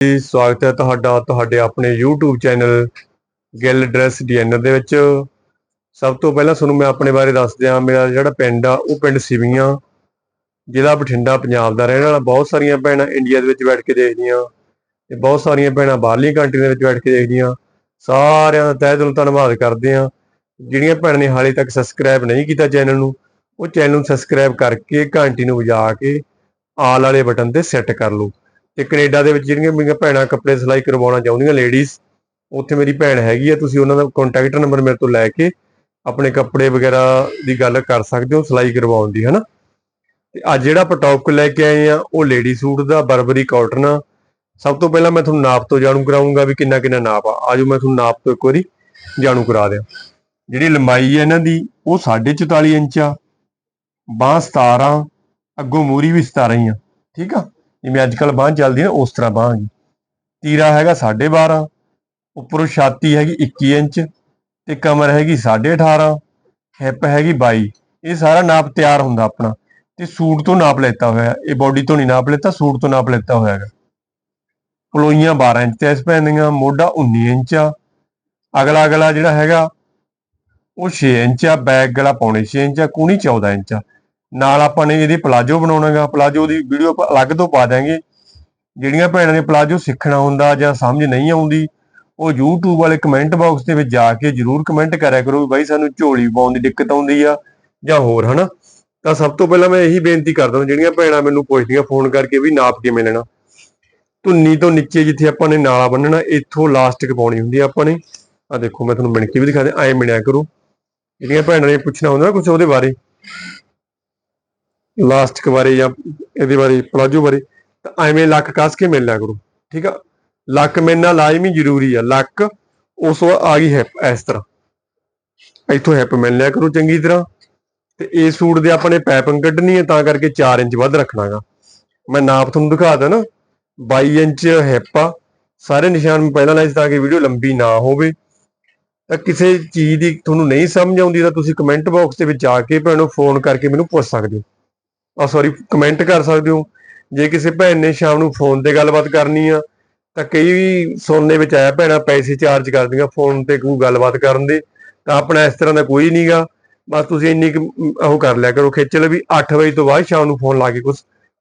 ਜੀ ਸਵਾਗਤ ਹੈ ਤੁਹਾਡਾ, ਤੁਹਾਡੇ ਆਪਣੇ YouTube channel Gill dress designer ਦੇ ਵਿੱਚ। ਸਭ ਤੋਂ ਪਹਿਲਾਂ ਤੁਹਾਨੂੰ ਮੈਂ ਆਪਣੇ ਬਾਰੇ ਦੱਸ ਦਿਆਂ, ਮੇਰਾ ਜਿਹੜਾ ਪਿੰਡ ਆ, ਉਹ ਪਿੰਡ ਸਿਵੀਆਂ, ਜ਼ਿਲ੍ਹਾ ਬਠਿੰਡਾ, ਪੰਜਾਬ ਦਾ ਰਹਿਣ ਵਾਲਾ। ਬਹੁਤ ਸਾਰੀਆਂ ਭੈਣਾਂ ਇੰਡੀਆ ਦੇ ਵਿੱਚ ਬੈਠ ਕੇ ਦੇਖਦੀਆਂ, ਤੇ ਬਹੁਤ ਸਾਰੀਆਂ ਭੈਣਾਂ ਬਾਹਰਲੀ ਕੰਟਰੀ ਦੇ ਵਿੱਚ ਬੈਠ ਕੇ ਦੇਖਦੀਆਂ। ਸਾਰਿਆਂ ਦਾ ਤਹਿ ਦਿਲੋਂ, ਧੰਨਵਾਦ ਕਰਦੇ ਆ ਜਿਹੜੀਆਂ ਭੈਣਾਂ ਨੇ ਹਾਲੇ ਤੱਕ ਸਬਸਕ੍ਰਾਈਬ ਨਹੀਂ ਕੀਤਾ ਚੈਨਲ ਨੂੰ, ਉਹ ਚੈਨਲ ਨੂੰ ਸਬਸਕ੍ਰਾਈਬ ਕਰਕੇ ਘੰਟੀ ਨੂੰ ਵਜਾ ਕੇ ਆਲ ਵਾਲੇ ਬਟਨ ਤੇ ਸੈੱਟ ਕਰ ਲਓ। ਤੇ ਕੈਨੇਡਾ ਦੇ ਵਿੱਚ ਜਿਹੜੀਆਂ ਮੇਰੀਆਂ ਭੈਣਾਂ ਕੱਪੜੇ ਸਿਲਾਈ ਕਰਵਾਉਣਾ ਚਾਹੁੰਦੀਆਂ ਲੇਡੀਜ਼ ਉੱਥੇ ਮੇਰੀ ਭੈਣ ਹੈਗੀ ਆ, ਤੁਸੀਂ ਉਹਨਾਂ ਦਾ ਕੰਟੈਕਟ ਨੰਬਰ ਮੇਰੇ ਤੋਂ ਲੈ ਕੇ ਆਪਣੇ ਕੱਪੜੇ ਵਗੈਰਾ ਦੀ ਗੱਲ ਕਰ ਸਕਦੇ ਹੋ ਸਿਲਾਈ ਕਰਵਾਉਣ ਦੀ, ਹਨਾ? ਤੇ ਅੱਜ ਜਿਹੜਾ ਆਪਾਂ ਟੌਪਿਕ ਲੈ ਕੇ ਆਏ ਆ, ਉਹ ਲੇਡੀ ਸੂਟ ਦਾ ਬਰਬਰੀ ਕਾਟਨ ਆ। ਸਭ ਤੋਂ ਪਹਿਲਾਂ ਮੈਂ ਤੁਹਾਨੂੰ ਨਾਪ ਤੋਂ ਜਾਣੂ ਕਰਾਉਂਗਾ ਵੀ ਕਿੰਨਾ ਕਿੰਨਾ ਨਾਪ ਆ। ਆਜੋ ਮੈਂ ਤੁਹਾਨੂੰ ਨਾਪ ਤੋਂ ਇੱਕ ਵਾਰੀ ਜਾਣੂ ਕਰਾ ਦਿਆਂ। ਜਿਹੜੀ ਲੰਬਾਈ ਹੈ ਇਹਨਾਂ ਦੀ, ਉਹ 44 ਇੰਚ ਆ, ਬਾਂਹ 17 ਅੱਗੋਂ ਮੂਰੀ ਵੀ 17 ਹੀ ਆ, ਠੀਕ ਆ? ਜਿਵੇਂ ਅੱਜ ਕੱਲ ਬਾਂਹ ਚੱਲਦੀ ਹੈ ਉਸ ਤਰ੍ਹਾਂ ਬਾਂਹ ਹੈਗੀ। ਤੀਰਾ ਹੈਗਾ 12.5 ਉੱਪਰੋਂ ਛਾਤੀ ਹੈਗੀ 21 ਇੰਚ ਤੇ ਕਮਰ ਹੈਗੀ 18.5 ਹਿੱਪ ਹੈਗੀ 22 ਇਹ ਸਾਰਾ ਨਾਪ ਤਿਆਰ ਹੁੰਦਾ ਆਪਣਾ ਤੇ ਸੂਟ ਤੋਂ ਨਾਪ ਲੈਤਾ ਹੋਇਆ। ਇਹ ਬਾਡੀ ਤੋਂ ਨਹੀਂ ਨਾਪ ਲੈਤਾ, ਸੂਟ ਤੋਂ ਨਾਪ ਲੈਤਾ ਹੋਇਆ ਹੈਗਾ। ਪਲੋਈਆਂ 12 ਇੰਚ ਤੇ ਇਸ ਪੈਂਦੀਆਂ, ਮੋਢਾ 19 ਇੰਚ ਆ। ਅਗਲਾ ਅਗਲਾ ਜਿਹੜਾ ਹੈਗਾ, ਉਹ 6 ਇੰਚ ਆ, ਬੈਕ ਗਲਾ ਪੌਣੇ 6 ਇੰਚ ਆ, ਕੂਣੀ 14 ਇੰਚ ਆ। ਨਾਲ ਆਪਾਂ ਨੇ ਇਹਦੇ ਪਲਾਜੋ ਬਣਾਉਣਾਗਾ, ਪਲਾਜੋ ਦੀ ਵੀਡੀਓ ਆਪਾਂ ਅਲੱਗ ਤੋਂ ਪਾ ਦਾਂਗੇ ਜਿਹੜੀਆਂ ਭੈਣਾਂ ਨੇ ਪਲਾਜੋ ਸਿੱਖਣਾ ਹੁੰਦਾ ਜਾਂ ਸਮਝ ਨਹੀਂ ਆਉਂਦੀ, ਉਹ YouTube ਵਾਲੇ ਕਮੈਂਟ ਬਾਕਸ ਦੇ ਵਿੱਚ ਜਾ ਕੇ ਜਰੂਰ ਕਮੈਂਟ ਕਰਿਆ ਕਰੋ ਵੀ ਬਾਈ ਸਾਨੂੰ ਝੋਲੀ ਪਾਉਣ ਦੀ ਦਿੱਕਤ ਆਉਂਦੀ ਆ ਜਾਂ ਹੋਰ, ਹਨਾ? ਤਾਂ ਸਭ ਤੋਂ ਪਹਿਲਾਂ ਮੈਂ ਇਹੀ ਬੇਨਤੀ ਕਰਦਾ ਜਿਹੜੀਆਂ ਭੈਣਾਂ ਮੈਨੂੰ ਪੁੱਛਦੀਆਂ ਫੋਨ ਕਰਕੇ ਵੀ ਨਾਪ ਕਿਵੇਂ ਲੈਣਾ। ਧੁੰਨੀ ਤੋਂ ਨੀਚੇ ਜਿੱਥੇ ਆਪਾਂ ਨੇ ਨਾਲਾ ਬੰਨਣਾ ਇੱਥੋਂ ਲਾਸਟਿਕ ਪਾਉਣੀ ਹੁੰਦੀ ਆ ਆਪਾਂ ਨੇ। ਆ ਦੇਖੋ, ਮੈਂ ਤੁਹਾਨੂੰ ਮਿਣਕੀ ਵੀ ਦਿਖਾ ਦਿਆਂ, ਐਂ ਮਿਣਿਆ ਕਰੋ। ਜਿਹੜੀਆਂ ਭੈਣਾਂ ਨੇ ਪੁੱਛਣਾ ਹੁੰਦਾ ਕੁਝ ਉਹਦੇ ਬਾਰੇ। ਲਾਸਟਿਕ ਬਾਰੇ ਜਾਂ ਇਹਦੇ ਬਾਰੇ ਪਲਾਜੋ ਬਾਰੇ, ਤਾਂ ਐਵੇਂ ਲੱਕ ਕੱਸ ਕੇ ਮਿਲ ਲਿਆ ਕਰੋ, ਠੀਕ ਆ? ਲੱਕ ਮਿਲਣਾ ਲਾਜ਼ਮੀ ਜ਼ਰੂਰੀ ਆ, ਲੱਕ ਉਸ ਆ ਗਈ ਹਿੱਪ ਇਸ ਤਰ੍ਹਾਂ। ਇੱਥੋਂ ਹੈਪ ਮਿਲ ਲਿਆ ਕਰੋ ਚੰਗੀ ਤਰ੍ਹਾਂ, ਤੇ ਇਹ ਸੂਟ ਦੇ ਆਪਣੇ ਪੈਪਿੰਗ ਕੱਢਣੀ ਹੈ ਤਾਂ ਕਰਕੇ 4 ਇੰਚ ਵੱਧ ਰੱਖਣਾਗਾ ਮੈਂ ਨਾਪ ਤੁਹਾਨੂੰ ਦਿਖਾ ਦਾਂ ਨਾ 22 ਇੰਚ ਹੈਪ ਆ, ਸਾਰੇ ਨਿਸ਼ਾਨ ਮੈਂ ਪਹਿਲਾਂ ਲਾਏ ਸੀ ਤਾਂ ਕਿ ਵੀਡੀਓ ਲੰਬੀ ਨਾ ਹੋਵੇ। ਤਾਂ ਕਿਸੇ ਚੀਜ਼ ਦੀ ਤੁਹਾਨੂੰ ਨਹੀਂ ਸਮਝ ਆਉਂਦੀ ਤਾਂ ਤੁਸੀਂ ਕਮੈਂਟ ਬਾਕਸ ਦੇ ਵਿੱਚ ਆ ਕੇ ਭੈਣੋ ਫੋਨ ਕਰਕੇ ਮੈਨੂੰ ਪੁੱਛ ਸਕਦੇ ਹੋ। ਆ ਸੌਰੀ ਕਮੈਂਟ ਕਰ ਸਕਦੇ ਹੋ। ਜੇ ਕਿਸੇ ਭੈਣ ਨੇ ਸ਼ਾਮ ਨੂੰ ਫੋਨ ਤੇ ਗੱਲਬਾਤ ਕਰਨੀ ਆ ਤਾਂ ਕਈ ਸੁਣਨੇ ਵਿੱਚ ਆਇਆ ਭੈਣਾਂ ਪੈਸੇ ਚਾਰਜ ਕਰਦੀਆਂ ਫੋਨ ਤੇ ਕੋਈ ਗੱਲਬਾਤ ਕਰਨ ਦੇ ਤਾਂ ਆਪਣਾ ਇਸ ਤਰ੍ਹਾਂ ਦਾ ਕੋਈ ਨਹੀਂਗਾ। ਬਸ ਤੁਸੀਂ ਇੰਨੀ ਕੁ, ਉਹ ਕਰ ਲਿਆ ਕਰੋ ਖੇਚਲ ਵੀ 8 ਵਜੇ ਤੋਂ ਬਾਅਦ ਸ਼ਾਮ ਨੂੰ ਫੋਨ ਲਾ ਕੇ ਕੁਝ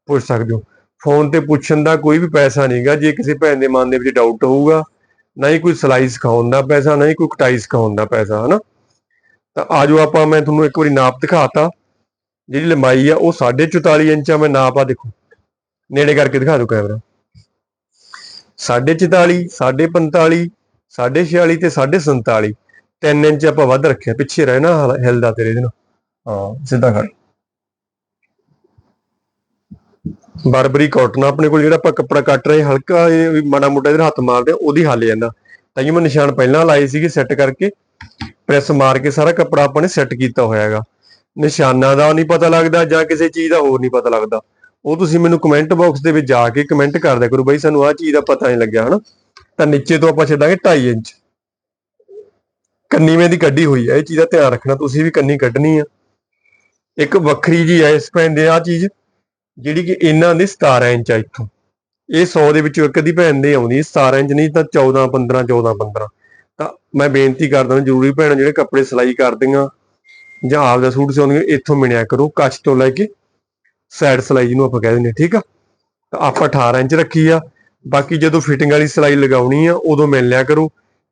ਪੁੱਛ ਸਕਦੇ ਹੋ। ਫੋਨ ਤੇ ਪੁੱਛਣ ਦਾ ਕੋਈ ਵੀ ਪੈਸਾ ਨਹੀਂਗਾ ਜੇ ਕਿਸੇ ਭੈਣ ਦੇ ਮਨ ਦੇ ਵਿੱਚ ਡਾਊਟ ਹੋਊਗਾ ਨਾ ਹੀ ਕੋਈ ਸਿਲਾਈ ਸਿਖਾਉਣ ਦਾ ਪੈਸਾ ਨਾ ਹੀ ਕੋਈ ਕਟਾਈ ਸਿਖਾਉਣ ਦਾ ਪੈਸਾ ਹਨਾ? ਤਾਂ ਆਜੋ ਆਪਾਂ ਮੈਂ ਤੁਹਾਨੂੰ ਇੱਕ ਵਾਰੀ ਨਾਪ ਦਿਖਾਤਾ। ਜਿਹੜੀ ਲੰਬਾਈ ਆ ਉਹ 44 ਇੰਚ ਆ ਮੈਂ ਨਾਪ ਆ ਦੇਖੋ। ਨੇੜੇ ਕਰਕੇ ਦਿਖਾ ਦਿਓ ਕੈਮਰਾ। 44 45 46 ਤੇ 47 3 ਇੰਚ ਆਪਾਂ ਵੱਧ ਰੱਖਿਆ ਪਿੱਛੇ ਰਹਿ ਨਾ ਹਿਲਦਾ ਤੇਰੇ ਇਹਦੇ ਨਾਲ। ਹਾਂ ਸਿੱਧਾ ਖੜ। ਬਰਬਰੀ ਕਾਟਨ ਆਪਣੇ ਕੋਲ ਜਿਹੜਾ ਆਪਾਂ ਕੱਪੜਾ ਕੱਟ ਰਹੇ ਹਲਕਾ ਇਹ ਮਾੜਾ ਮੋਟਾ ਇਹਦੇ ਹੱਥ ਮਾਰਦੇ ਆ, ਉਹਦੀ ਹੱਲ ਜਾਂਦਾ। ਤਾਂ ਇਹ ਮੈਂ ਨਿਸ਼ਾਨ ਪਹਿਲਾਂ ਲਾਏ ਸੀਗੇ ਸੈੱਟ ਕਰਕੇ ਪ੍ਰੈਸ ਮਾਰ ਕੇ ਸਾਰਾ ਕੱਪੜਾ ਆਪਾਂ ਨੇ ਸੈੱਟ ਕੀਤਾ ਹੋਇਆ ਹੈਗਾ। ਨਿਸ਼ਾਨਾਂ ਦਾ ਨਹੀਂ ਪਤਾ ਲੱਗਦਾ ਜਾਂ ਕਿਸੇ ਚੀਜ਼ ਦਾ ਹੋਰ ਨਹੀਂ ਪਤਾ ਲੱਗਦਾ। ਉਹ ਤੁਸੀਂ ਮੈਨੂੰ ਕਮੈਂਟ ਬਾਕਸ ਦੇ ਵਿੱਚ ਜਾ ਕੇ ਕਮੈਂਟ ਕਰ ਦਿਆ ਕਰੋ ਬਾਈ ਸਾਨੂੰ ਆਹ ਚੀਜ਼ ਦਾ ਪਤਾ ਨਹੀਂ ਲੱਗਿਆ, ਹਨਾ? ਤਾਂ ਨੀਚੇ ਤੋਂ ਆਪਾਂ ਛੱਡਾਂਗੇ 2.5 ਇੰਚ। ਕੰਨੀਵੇਂ ਦੀ ਕੱਢੀ ਹੋਈ ਹੈ ਇਹ ਚੀਜ਼ ਦਾ ਧਿਆਨ ਰੱਖਣਾ, ਤੁਸੀਂ ਵੀ ਕੰਨੀ ਕੱਢਣੀ ਆ। ਇੱਕ ਵੱਖਰੀ ਜੀ ਹੈ ਇਸ ਭੈਣ ਦੇ ਆ ਚੀਜ਼, ਜਿਹੜੀ ਕਿ ਇਹਨਾਂ ਦੀ 17 ਇੰਚ ਆ ਇੱਥੋਂ। ਇਹ 100 ਦੇ ਵਿੱਚੋਂ ਇੱਕ ਦੀ ਭੈਣ ਦੇ ਆਉਂਦੀ ਹੈ 17 ਇੰਚ ਨਹੀਂ ਤਾਂ 14 15 14 15 ਤਾਂ ਮੈਂ ਬੇਨਤੀ ਕਰਦਾ ਜ਼ਰੂਰੀ ਭੈਣਾਂ ਜਿਹੜੇ ਕੱਪੜੇ ਸਿਲਾਈ ਕਰਦੀਆਂ ਜਾਂ ਆਪਦਾ ਸੂਟ ਸਿਉਂਦੀਆਂ ਇੱਥੋਂ ਮਿਣਿਆ ਕਰੋ, ਕੱਚ ਤੋਂ ਲੈ ਕੇ ਸਾਈਡ ਸਿਲਾਈ ਜਿਹਨੂੰ ਆਪਾਂ ਕਹਿ ਦਿੰਦੇ ਹਾਂ, ਠੀਕ ਆ? ਤਾਂ ਆਪਾਂ 18 ਇੰਚ ਰੱਖੀ ਆ, ਬਾਕੀ ਜਦੋਂ ਫਿਟਿੰਗ ਵਾਲੀ ਸਿਲਾਈ ਲਗਾਉਣੀ ਆ, ਉਦੋਂ ਮਿਲ ਲਿਆ ਕਰੋ।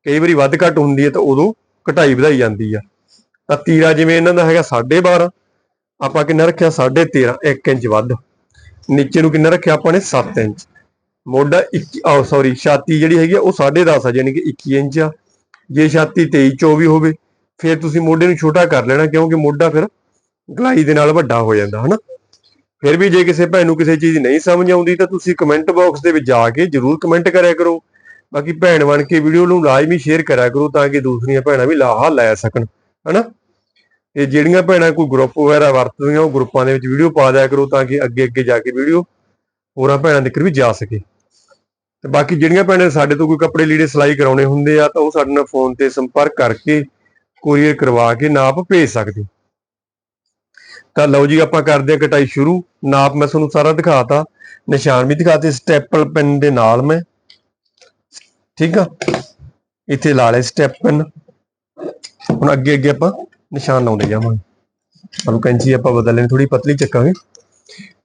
ਕਈ ਵਾਰੀ ਵੱਧ ਘੱਟ ਹੁੰਦੀ ਹੈ ਤਾਂ ਉਦੋਂ ਘਟਾਈ ਵਧਾਈ ਜਾਂਦੀ ਆ। ਤਾਂ ਤੀਰਾ ਜਿਵੇਂ ਇਹਨਾਂ ਦਾ ਹੈਗਾ 12.5 ਆਪਾਂ ਕਿੰਨਾ ਰੱਖਿਆ? 13.5 1 ਇੰਚ ਵੱਧ। ਨੀਚੇ ਨੂੰ ਕਿੰਨਾ ਰੱਖਿਆ ਆਪਾਂ ਨੇ? 7 ਇੰਚ। ਮੋਢਾ 21 ਆ ਸੌਰੀ ਛਾਤੀ ਜਿਹੜੀ ਹੈਗੀ ਆ, ਉਹ 10.5 ਆ ਯਾਨੀ ਕਿ 21 ਇੰਚ ਆ। ਜੇ ਛਾਤੀ 23 24 ਹੋਵੇ ਫਿਰ ਤੁਸੀਂ ਮੋਢੇ ਨੂੰ ਛੋਟਾ ਕਰ ਲੈਣਾ, ਕਿਉਂਕਿ ਮੋਢਾ ਫਿਰ ਗਲਾਈ ਦੇ ਨਾਲ ਵੱਡਾ ਹੋ ਜਾਂਦਾ, ਹਨਾ? ਫਿਰ ਵੀ ਜੇ ਕਿਸੇ ਭੈਣ ਨੂੰ ਕਿਸੇ ਚੀਜ਼ ਦੀ ਨਹੀਂ ਸਮਝ ਆਉਂਦੀ, ਤਾਂ ਤੁਸੀਂ ਕਮੈਂਟ ਬਾਕਸ ਦੇ ਵਿੱਚ ਜਾ ਕੇ ਜਰੂਰ ਕਮੈਂਟ ਕਰਿਆ ਕਰੋ। ਬਾਕੀ ਭੈਣ ਬਣ ਕੇ ਵੀਡੀਓ ਨੂੰ ਲਾਜ਼ਮੀ ਸ਼ੇਅਰ ਕਰਿਆ ਕਰੋ, ਤਾਂ ਕਿ ਦੂਸਰੀਆਂ ਭੈਣਾਂ ਵੀ ਲਾਹਾ ਲੈ ਸਕਣ, ਹਨਾ? ਤੇ ਜਿਹੜੀਆਂ ਭੈਣਾਂ ਕੋਈ ਗਰੁੱਪ ਵਗੈਰਾ ਵਰਤਦੀਆਂ, ਉਹ ਗਰੁੱਪਾਂ ਦੇ ਵਿੱਚ ਵੀਡੀਓ ਪਾ ਦਿਆ ਕਰੋ, ਤਾਂ ਕਿ ਅੱਗੇ ਅੱਗੇ ਜਾ ਕੇ ਵੀਡੀਓ ਹੋਰਾਂ ਭੈਣਾਂ ਤੱਕ ਵੀ ਜਾ ਸਕੇ। ਤੇ ਬਾਕੀ ਜਿਹੜੀਆਂ ਭੈਣਾਂ ਸਾਡੇ ਤੋਂ ਕੋਈ ਕੱਪੜੇ ਲੀੜੇ ਸਿਲਾਈ ਕਰਾਉਣੇ ਹੁੰਦੇ ਆ, ਤਾਂ ਉਹ ਸਾਡੇ ਨਾਲ ਫੋਨ ਤੇ ਸੰਪਰਕ ਕਰਕੇ ਕੋਰੀਅਰ ਕਰਵਾ ਕੇ ਨਾਪ ਭੇਜ ਸਕਦੇ। ਤਾਂ ਲਓ ਜੀ, ਆਪਾਂ ਕਰਦੇ ਹਾਂ ਕਟਾਈ ਸ਼ੁਰੂ। ਨਾਪ ਮੈਂ ਤੁਹਾਨੂੰ ਸਾਰਾ ਦਿਖਾਤਾ। ਨਿਸ਼ਾਨ ਵੀ ਦਿਖਾਤੇ ਸਟੈਪਲ ਪੈਨ ਦੇ ਨਾਲ ਮੈਂ। ਠੀਕ ਆ? ਇੱਥੇ ਲਾ ਲੈ ਸਟੈਪ ਪੈਨ ਹੁਣ ਅੱਗੇ ਅੱਗੇ ਆਪਾਂ ਨਿਸ਼ਾਨ ਲਾਉਂਦੇ ਜਾਵਾਂਗੇ। ਸਾਨੂੰ ਕੈਂਚੀ ਆਪਾਂ ਬਦਲ ਲੈਣੀ ਥੋੜੀ ਪਤਲੀ ਚੱਕਾਂਗੇ।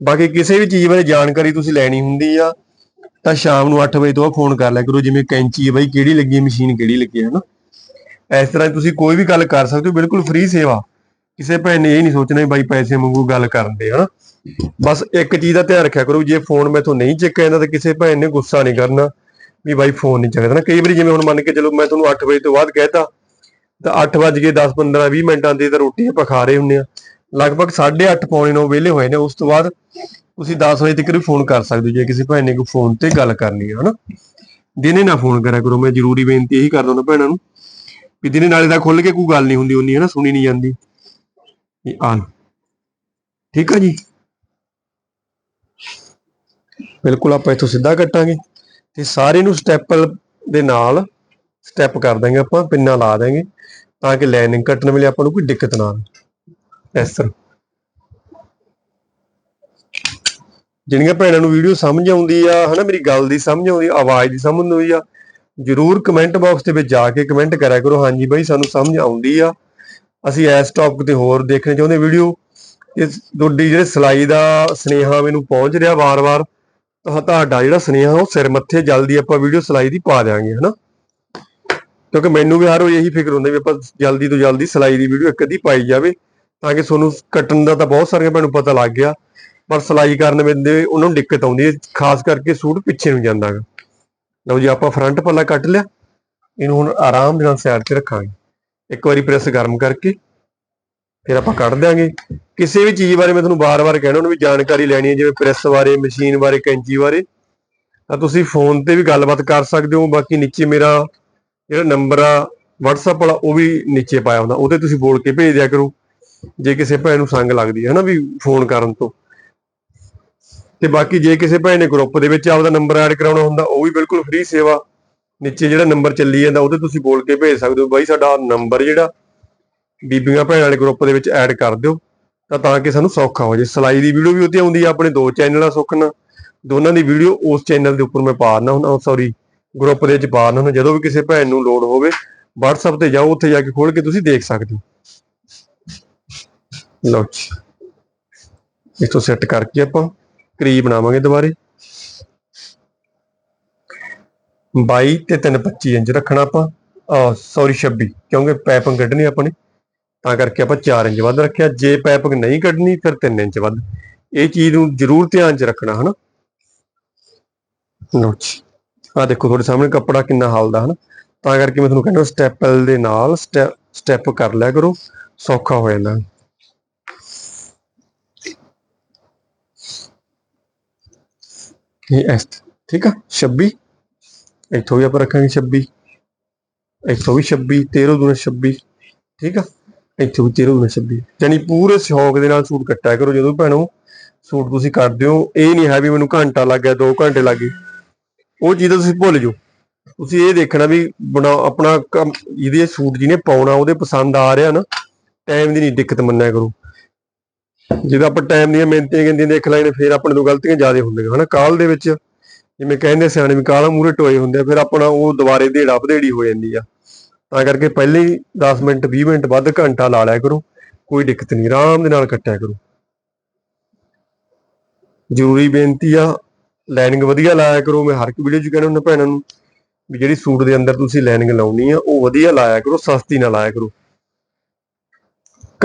ਬਾਕੀ ਕਿਸੇ ਵੀ ਚੀਜ਼ ਬਾਰੇ ਜਾਣਕਾਰੀ ਤੁਸੀਂ ਲੈਣੀ ਹੁੰਦੀ ਆ, ਤਾਂ ਸ਼ਾਮ ਨੂੰ 8 ਵਜੇ ਤੋਂ ਫੋਨ ਕਰ ਲਿਆ ਕਰੋ, ਜਿਵੇਂ ਕੈਂਚੀ ਹੈ ਬਾਈ, ਕਿਹੜੀ ਲੱਗੀ, ਮਸ਼ੀਨ ਕਿਹੜੀ ਲੱਗੀ ਹੈ ਹਨਾ? ਇਸ ਤਰ੍ਹਾਂ ਤੁਸੀਂ ਕੋਈ ਵੀ ਗੱਲ ਕਰ ਸਕਦੇ ਹੋ, ਬਿਲਕੁਲ ਫ੍ਰੀ ਸੇਵਾ। ਕਿਸੇ ਭੈਣ ਨੇ ਇਹ ਨਹੀਂ ਸੋਚਣਾ ਬਾਈ ਪੈਸੇ ਮੰਗੂ ਗੱਲ ਕਰਨ ਦੇ, ਹਨਾ। ਬਸ ਇੱਕ ਚੀਜ਼ ਦਾ ਧਿਆਨ ਰੱਖਿਆ ਕਰੋ ਜੇ ਫੋਨ ਮੈਥੋਂ ਨਹੀਂ ਚੱਕਿਆ ਜਾਂਦਾ ਤਾਂ ਕਿਸੇ ਭੈਣ ਨੇ ਗੁੱਸਾ ਨਹੀਂ ਕਰਨਾ ਵੀ ਬਾਈ ਫੋਨ ਨਹੀਂ ਚੱਕਦਾ ਨਾ ਕਈ ਵਾਰੀ ਜਿਵੇਂ ਹੁਣ ਮੰਨ ਕੇ ਚਲੋ ਮੈਂ ਤੁਹਾਨੂੰ 8 ਵਜੇ ਤੋਂ ਬਾਅਦ ਕਹਿਤਾ, ਤਾਂ 8 ਵਜ ਕੇ 10 15 20 ਮਿੰਟਾਂ ਦੀ ਤਾਂ ਰੋਟੀ ਆਪਾਂ ਖਾ ਰਹੇ ਹੁੰਨੇ ਆ ਲਗਭਗ 8:30 ਪੌਣੇ 9 ਵਿਹਲੇ ਹੋਏ ਨੇ, ਉਸ ਤੋਂ ਬਾਅਦ ਤੁਸੀਂ 10 ਵਜੇ ਤੱਕ ਵੀ ਫੋਨ ਕਰ ਸਕਦੇ ਹੋ, ਜੇ ਕਿਸੇ ਭੈਣ ਨੇ ਕੋਈ ਫੋਨ ਤੇ ਗੱਲ ਕਰਨੀ ਹੈ, ਹਨਾ। ਦਿਨੇ ਨਾ ਫੋਨ ਕਰਿਆ ਕਰੋ, ਮੈਂ ਜ਼ਰੂਰੀ ਬੇਨਤੀ ਇਹੀ ਕਰਦਾ ਉਹਨਾਂ ਭੈਣਾਂ ਨੂੰ ਵੀ ਦਿਨੇ ਨਾਲੇ ਦਾ ਖੁੱਲ ਕੇ ਕੋਈ ਗੱਲ ਨਹੀਂ ਹੁੰਦੀ, ਉਨੀ ਨਾ ਸੁਣੀ ਨਹੀਂ ਜਾਂਦੀ। ਇਹ ਆਨ ਠੀਕ ਆ ਜੀ? ਬਿਲਕੁਲ ਆਪਾਂ ਇੱਥੋਂ ਸਿੱਧਾ ਕੱਟਾਂਗੇ। ਤੇ ਸਾਰੇ ਨੂੰ ਸਟੈਪ ਦੇ ਨਾਲ ਸਟੈਪ ਕਰ ਦਾਂਗੇ ਆਪਾਂ, ਪਿੰਨਾ ਲਾ ਦਾਂਗੇ, ਤਾਂ ਕਿ ਲਾਈਨਿੰਗ ਕੱਟਣ ਵੇਲੇ ਆਪਾਂ ਨੂੰ ਕੋਈ ਦਿੱਕਤ ਨਾ ਆਵੇ। ਇਸ ਤਰ੍ਹਾਂ। ਜਿਹੜੀਆਂ ਭੈਣਾਂ ਨੂੰ ਵੀਡੀਓ ਸਮਝ ਆਉਂਦੀ ਆ, ਹਨਾ ਮੇਰੀ ਗੱਲ ਦੀ ਸਮਝ ਆਉਂਦੀ, ਆਵਾਜ਼ ਦੀ ਸਮਝ ਆਉਂਦੀ ਆ ਜਰੂਰ ਕਮੈਂਟ ਬਾਕਸ ਦੇ ਵਿੱਚ ਜਾ ਕੇ ਕਮੈਂਟ ਕਰਿਆ ਕਰੋ। ਹਾਂਜੀ ਬਾਈ, ਸਾਨੂੰ ਸਮਝ ਆਉਂਦੀ ਆ। ਅਸੀਂ ਇਸ ਟੌਪਿਕ ਤੇ ਹੋਰ ਦੇਖਣਾ ਚਾਹੁੰਦੇ ਵੀਡੀਓ ਇਸ ਤੁਹਾਡੀ ਜਿਹੜੇ ਸਲਾਈ ਦਾ ਸਨੇਹਾ ਮੈਨੂੰ ਪਹੁੰਚ ਰਿਹਾ ਵਾਰ-ਵਾਰ। ਤੁਹਾਡਾ ਜਿਹੜਾ ਸਨੇਹਾ, ਉਹ ਸਿਰ ਮੱਥੇ ਜਲਦੀ ਆਪਾਂ ਵੀਡੀਓ ਸਲਾਈ ਦੀ ਪਾ ਦਿਆਂਗੇ, ਹਨਾ? ਕਿਉਂਕਿ ਮੈਨੂੰ ਵੀ ਹਰ ਰੋਜ਼ ਇਹੀ ਫਿਕਰ ਹੁੰਦਾ ਵੀ ਆਪਾਂ ਜਲਦੀ ਤੋਂ ਜਲਦੀ ਸਲਾਈ ਦੀ ਵੀਡੀਓ ਇੱਕ ਅੱਧੀ ਪਾਈ ਜਾਵੇ, ਤਾਂ ਕਿ ਤੁਹਾਨੂੰ ਕੱਟਣ ਦਾ ਤਾਂ ਬਹੁਤ ਸਾਰੀਆਂ ਮੈਨੂੰ ਪਤਾ ਲੱਗ ਗਿਆ। ਪਰ ਸਲਾਈ ਕਰਨ ਵੇਲੇ ਉਹਨਾਂ ਨੂੰ ਦਿੱਕਤ ਆਉਂਦੀ ਹੈ, ਖਾਸ ਕਰਕੇ ਸੂਟ ਪਿੱਛੇ ਨੂੰ ਜਾਂਦਾ ਗਾ ਲਓ ਜੀ, ਆਪਾਂ ਫਰੰਟ ਪੱਲਾ ਕੱਟ ਲਿਆ। ਇਹਨੂੰ ਹੁਣ ਆਰਾਮ ਦੇ ਨਾਲ ਸਾਈਡ ਤੇ ਰੱਖਾਂਗੇ। ਇੱਕ ਵਾਰੀ ਪ੍ਰੈਸ ਗਰਮ ਕਰਕੇ, ਫਿਰ ਆਪਾਂ ਕੱਢ ਦਿਆਂਗੇ। ਕਿਸੇ ਵੀ ਚੀਜ਼ ਬਾਰੇ ਮੈਂ ਤੁਹਾਨੂੰ ਬਾਰ-ਬਾਰ ਕਹਿਣਾ, ਉਹਨੂੰ ਵੀ ਜਾਣਕਾਰੀ ਲੈਣੀ ਹੈ, ਜਿਵੇਂ ਪ੍ਰੈਸ ਬਾਰੇ ਮਸ਼ੀਨ ਬਾਰੇ, ਕੈਂਚੀ ਬਾਰੇ। ਤਾਂ ਤੁਸੀਂ ਫੋਨ ਤੇ ਵੀ ਗੱਲਬਾਤ ਕਰ ਸਕਦੇ ਹੋ। ਬਾਕੀ ਨੀਚੇ ਮੇਰਾ ਜਿਹੜਾ ਨੰਬਰ ਆ, WhatsApp ਵਾਲਾ, ਉਹ ਵੀ ਨੀਚੇ ਪਾਇਆ ਹੁੰਦਾ। ਉਹਤੇ ਤੁਸੀਂ ਬੋਲ ਕੇ ਭੇਜ ਦਿਆ ਕਰੋ। ਜੇ ਕਿਸੇ ਭੈਣ ਨੂੰ ਸੰਗ ਲੱਗਦੀ ਹੈ ਨਾ ਵੀ ਫੋਨ ਕਰਨ ਤੋਂ। ਤੇ ਬਾਕੀ ਜੇ ਕਿਸੇ ਭੈਣ ਨੇ ਗਰੁੱਪ ਦੇ ਵਿੱਚ ਆਪਦਾ ਨੰਬਰ ਐਡ ਕਰਾਉਣਾ ਹੁੰਦਾ, ਉਹ ਵੀ ਬਿਲਕੁਲ ਫ੍ਰੀ ਸੇਵਾ। ਨੀਚੇ ਜਿਹੜਾ ਨੰਬਰ ਚੱਲੀ ਜਾਂਦਾ, ਉਹਦੇ ਤੁਸੀਂ ਬੋਲ ਕੇ ਭੇਜ ਸਕਦੇ ਹੋ, ਬਾਈ ਸਾਡਾ ਨੰਬਰ ਜਿਹੜਾ ਬੀਬੀਆਂ ਭੈਣ ਵਾਲੇ ਗਰੁੱਪ ਦੇ ਵਿੱਚ ਐਡ ਕਰ ਦਿਓ। ਤਾਂ ਤਾਂ ਕਿ ਸਾਨੂੰ ਸੌਖਾ ਹੋ ਜਾਏ ਸਲਾਈ ਦੀ ਵੀਡੀਓ ਵੀ ਉੱਤੇ ਆਉਂਦੀ ਆ, ਆਪਣੇ ਦੋ ਚੈਨਲਾਂ ਆ ਸੁੱਖਣਾ ਦੋਨਾਂ ਦੀ ਵੀਡੀਓ ਉਸ ਚੈਨਲ ਦੇ ਉੱਪਰ ਮੈਂ ਪਾ ਦਿੰਦਾ ਹੁੰਦਾ ਸੌਰੀ ਗਰੁੱਪ ਦੇ ਵਿੱਚ ਪਾ ਦਿੰਦਾ ਹੁੰਦਾ। ਜਦੋਂ ਵੀ ਕਿਸੇ ਭੈਣ ਨੂੰ ਲੋੜ ਹੋਵੇ, WhatsApp ਤੇ ਜਾਓ, ਉੱਥੇ ਜਾ ਕੇ ਖੋਲ ਕੇ ਤੁਸੀਂ ਦੇਖ ਸਕਦੇ ਹੋ। ਲਓ ਜੀ। ਇਸਤੋਂ ਸੈੱਟ ਕਰਕੇ ਆਪਾਂ ਕਰੀ ਬਣਾਵਾਂਗੇ ਦੁਬਾਰੇ। 22 ਤੇ 325 ਇੰਚ ਰੱਖਣਾ ਆਪਾਂ। ਸੌਰੀ 26 ਕਿਉਂਕਿ ਪਾਈਪਿੰਗ ਕੱਢਣੀ ਆਪਾਂ ਨੇ। ਤਾਂ ਕਰਕੇ ਆਪਾਂ 4 ਇੰਚ ਵੱਧ ਰੱਖਿਆ। ਜੇ ਪਾਈਪਿੰਗ ਨਹੀਂ ਕੱਢਣੀ, ਫਿਰ 3 ਇੰਚ ਵੱਧ। ਇਹ ਚੀਜ਼ ਨੂੰ ਜ਼ਰੂਰ ਧਿਆਨ 'ਚ ਰੱਖਣਾ, ਹਨਾ? ਲਓ ਜੀ। ਆ ਦੇਖੋ, ਤੁਹਾਡੇ ਸਾਹਮਣੇ ਕੱਪੜਾ ਕਿੰਨਾ ਹਲਦਾ, ਹਨਾ? ਤਾਂ ਕਰਕੇ ਮੈਂ ਤੁਹਾਨੂੰ ਕਹਿੰਦਾ ਸਟੈਪਲ ਦੇ ਨਾਲ ਸਟੈਪ ਕਰ ਲਿਆ ਕਰੋ। ਸੌਖਾ ਹੋ ਜਾਂਦਾ। ਇਹ ਐਸ ਠੀਕ ਆ? 26 ਇੱਥੋਂ ਵੀ ਆਪਾਂ ਰੱਖਾਂਗੇ 26 ਇੱਥੋਂ ਵੀ 26 13 ਦੂਣਾ 26 ਠੀਕ ਆ? ਇੱਥੋਂ ਵੀ 13 ਦੂਣਾ 26 ਯਾਨੀ ਪੂਰੇ ਸ਼ੌਕ ਦੇ ਨਾਲ ਸੂਟ ਕੱਟਿਆ ਕਰੋ ਜਦੋਂ ਭੈਣੋ, ਸੂਟ ਤੁਸੀਂ ਕੱਟਦੇ ਹੋ। ਇਹ ਨਹੀਂ ਹੈ ਵੀ ਮੈਨੂੰ ਘੰਟਾ ਲੱਗ ਗਿਆ 2 ਘੰਟੇ ਲੱਗ ਗਏ। ਉਹ ਚੀਜ਼ ਤੁਸੀਂ ਭੁੱਲ ਜਾਓ। ਤੁਸੀਂ ਇਹ ਦੇਖਣਾ ਵੀ ਬਣਾ, ਆਪਣਾ ਕੰਮ, ਜਿਹਦੇ ਸੂਟ ਜਿਹਨੇ ਪਾਉਣਾ, ਉਹਦੇ ਪਸੰਦ ਆ ਰਿਹਾ ਨਾ ਟਾਈਮ ਦੀ ਨਹੀਂ ਦਿੱਕਤ ਮੰਨਿਆ ਕਰੋ। ਜਦੋਂ ਆਪਾਂ ਟਾਈਮ ਦੀਆਂ ਮਿਹਨਤਾਂ ਕਹਿੰਦੀਆਂ ਦੇਖ ਲੈਣੇ ਫਿਰ ਆਪਣੇ ਤੋਂ ਗਲਤੀਆਂ ਜ਼ਿਆਦਾ ਹੁੰਦੀਆਂ ਹਨਾ। ਕਾਲ ਦੇ ਵਿੱਚ ਜਿਵੇਂ ਕਹਿੰਦੇ ਸਿਆਣੇ ਵੀ ਕਾਲਾ ਮੂਰੇ ਟੋਏ ਹੁੰਦੇ ਆ, ਫਿਰ ਆਪਣਾ ਉਹ ਦੁਬਾਰੇ ਢੇੜਾ ਭਦੇੜੀ ਹੋ ਜਾਂਦੀ ਆ। ਤਾਂ ਕਰਕੇ ਪਹਿਲੇ ਹੀ 10 ਮਿੰਟ 20 ਮਿੰਟ ਵੱਧ ਘੰਟਾ ਲਾ ਲਿਆ ਕਰੋ, ਕੋਈ ਦਿੱਕਤ ਨਹੀਂ, ਆਰਾਮ ਦੇ ਨਾਲ ਕੱਟਿਆ ਕਰੋ। ਜ਼ਰੂਰੀ ਬੇਨਤੀ ਆ ਲਾਈਨਿੰਗ ਵਧੀਆ ਲਾਇਆ ਕਰੋ। ਮੈਂ ਹਰ ਇੱਕ ਵੀਡੀਓ 'ਚ ਕਹਿੰਦਾ ਹੁੰਦਾ ਭੈਣਾਂ ਨੂੰ ਵੀ ਜਿਹੜੀ ਸੂਟ ਦੇ ਅੰਦਰ ਤੁਸੀਂ ਲਾਈਨਿੰਗ ਲਾਉਣੀ ਆ, ਉਹ ਵਧੀਆ ਲਾਇਆ ਕਰੋ, ਸਸਤੀ ਨਾ ਲਾਇਆ ਕਰੋ।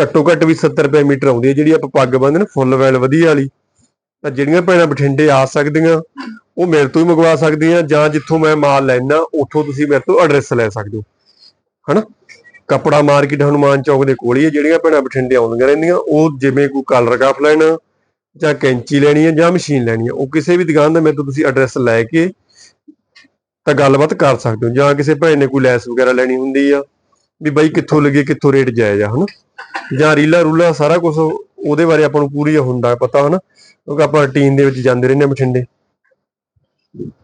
ਘੱਟੋ ਘੱਟ ਵੀ 70 ਰੁਪਏ ਮੀਟਰ ਆਉਂਦੀ ਹੈ, ਜਿਹੜੀ ਆਪਾਂ ਪੱਗ ਬੰਨ੍ਹਦੇ ਨੇ, ਫੁੱਲ ਵੈਲ ਵਧੀਆ ਵਾਲੀ। ਤਾਂ ਜਿਹੜੀਆਂ ਭੈਣਾਂ ਬਠਿੰਡੇ ਆ ਸਕਦੀਆਂ, ਉਹ ਮੇਰੇ ਤੋਂ ਹੀ ਮੰਗਵਾ ਸਕਦੀਆਂ, ਜਾਂ ਜਿੱਥੋਂ ਮੈਂ ਮਾਲ ਲੈਣਾ ਉੱਥੋਂ ਤੁਸੀਂ ਮੇਰੇ ਤੋਂ ਐਡਰੈਸ ਲੈ ਸਕਦੇ ਹੋ। ਹਨਾ? ਕਪੜਾ ਮਾਰਕੀਟ ਹਨੂਮਾਨ ਚੌਕ ਦੇ ਕੋਲ ਹੀ ਹੈ, ਜਿਹੜੀਆਂ ਭੈਣਾਂ ਬਠਿੰਡੇ ਆਉਂਦੀਆਂ ਰਹਿੰਦੀਆਂ, ਉਹ ਜਿਵੇਂ ਕੋਈ ਕਲਰ ਕਾਫ ਲੈਣਾ, ਜਾਂ ਕੈਂਚੀ ਲੈਣੀ ਹੈ, ਜਾਂ ਮਸ਼ੀਨ ਲੈਣੀ ਹੈ, ਉਹ ਕਿਸੇ ਵੀ ਦੁਕਾਨ ਦਾ ਮੇਰੇ ਤੋਂ ਤੁਸੀਂ ਐਡਰੈਸ ਲੈ ਕੇ ਤਾਂ ਗੱਲਬਾਤ ਕਰ ਸਕਦੇ ਹੋ, ਜਾਂ ਕਿਸੇ ਭੈਣ ਨੇ ਕੋਈ ਲੈਸ ਵਗੈਰਾ ਲੈਣੀ ਹੁੰਦੀ ਆ। ਵੀ ਬਾਈ ਕਿੱਥੋਂ ਲੱਗੇ, ਕਿੱਥੋਂ ਰੇਟ ਜਾਇਜ਼ ਆ, ਹਨਾ? ਜਾਂ ਰੀਲਾ ਰੂਲਾ ਸਾਰਾ ਕੁਝ ਉਹਦੇ ਬਾਰੇ ਆਪਾਂ ਨੂੰ ਪੂਰੀ ਹੁੰਦਾ, ਪਤਾ, ਹਨਾ? ਕਿਉਂਕਿ ਆਪਾਂ ਰੂਟੀਨ ਦੇ ਵਿੱਚ ਜਾਂਦੇ ਰਹਿੰਦੇ ਹਾਂ ਬਠਿੰਡੇ।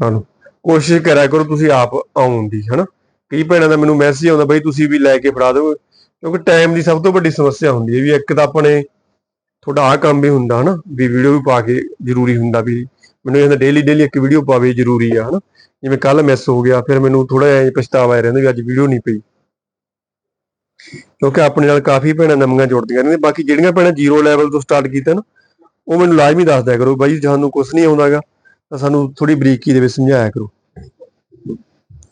ਹਾਂ ਕੋਸ਼ਿਸ਼ ਕਰਿਆ ਕਰੋ ਤੁਸੀਂ ਆਪ ਆਉਣ ਦੀ, ਹਨਾ? ਕਈ ਭੈਣਾਂ ਦਾ ਮੈਨੂੰ ਮੈਸੇਜ ਆਉਂਦਾ, ਬਈ ਤੁਸੀਂ ਵੀ ਲੈ ਕੇ ਫੜਾ ਦਿਓ। ਕਿਉਂਕਿ ਟਾਈਮ ਦੀ ਸਭ ਤੋਂ ਵੱਡੀ ਸਮੱਸਿਆ ਹੁੰਦੀ ਹੈ ਵੀ ਇੱਕ ਤਾਂ ਆਪਣੇ ਤੁਹਾਡਾ ਆ ਕੰਮ ਵੀ ਹੁੰਦਾ, ਹਨਾ? ਵੀ ਵੀਡੀਓ ਵੀ ਪਾ ਕੇ ਜ਼ਰੂਰੀ ਹੁੰਦਾ ਵੀ ਮੈਨੂੰ ਇਹਦਾ ਡੇਲੀ ਡੇਲੀ ਇੱਕ ਵੀਡੀਓ ਪਾਵੇ ਜ਼ਰੂਰੀ ਆ, ਹਨਾ? ਜਿਵੇਂ ਕੱਲ ਮਿਸ ਹੋ ਗਿਆ, ਫਿਰ ਮੈਨੂੰ ਥੋੜਾ ਜਿਹਾ ਪਛਤਾਵਾ ਆ ਰਹਿੰਦਾ ਵੀ ਅੱਜ ਵੀਡੀਓ ਨਹੀਂ ਪਈ। ਕਿਉਂਕਿ ਆਪਣੇ ਨਾਲ ਕਾਫੀ ਭੈਣਾਂ ਨਵੀਆਂ ਜੁੜਦੀਆਂ ਨੇ, ਬਾਕੀ ਜਿਹੜੀਆਂ ਭੈਣਾਂ ਜ਼ੀਰੋ ਲੈਵਲ ਤੋਂ ਸਟਾਰਟ ਕੀਤਾ ਨਾ, ਉਹ ਮੈਨੂੰ ਲਾਜ਼ਮੀ ਦੱਸ ਦਿਆ ਕਰੋ, ਬਾਈ ਤੁਹਾਨੂੰ ਕੁਝ ਨਹੀਂ ਆਉਂਦਾਗਾ, ਤਾਂ ਸਾਨੂੰ ਥੋੜੀ ਬਰੀਕੀ ਦੇ ਵਿੱਚ ਸਮਝਾਇਆ ਕਰੋ।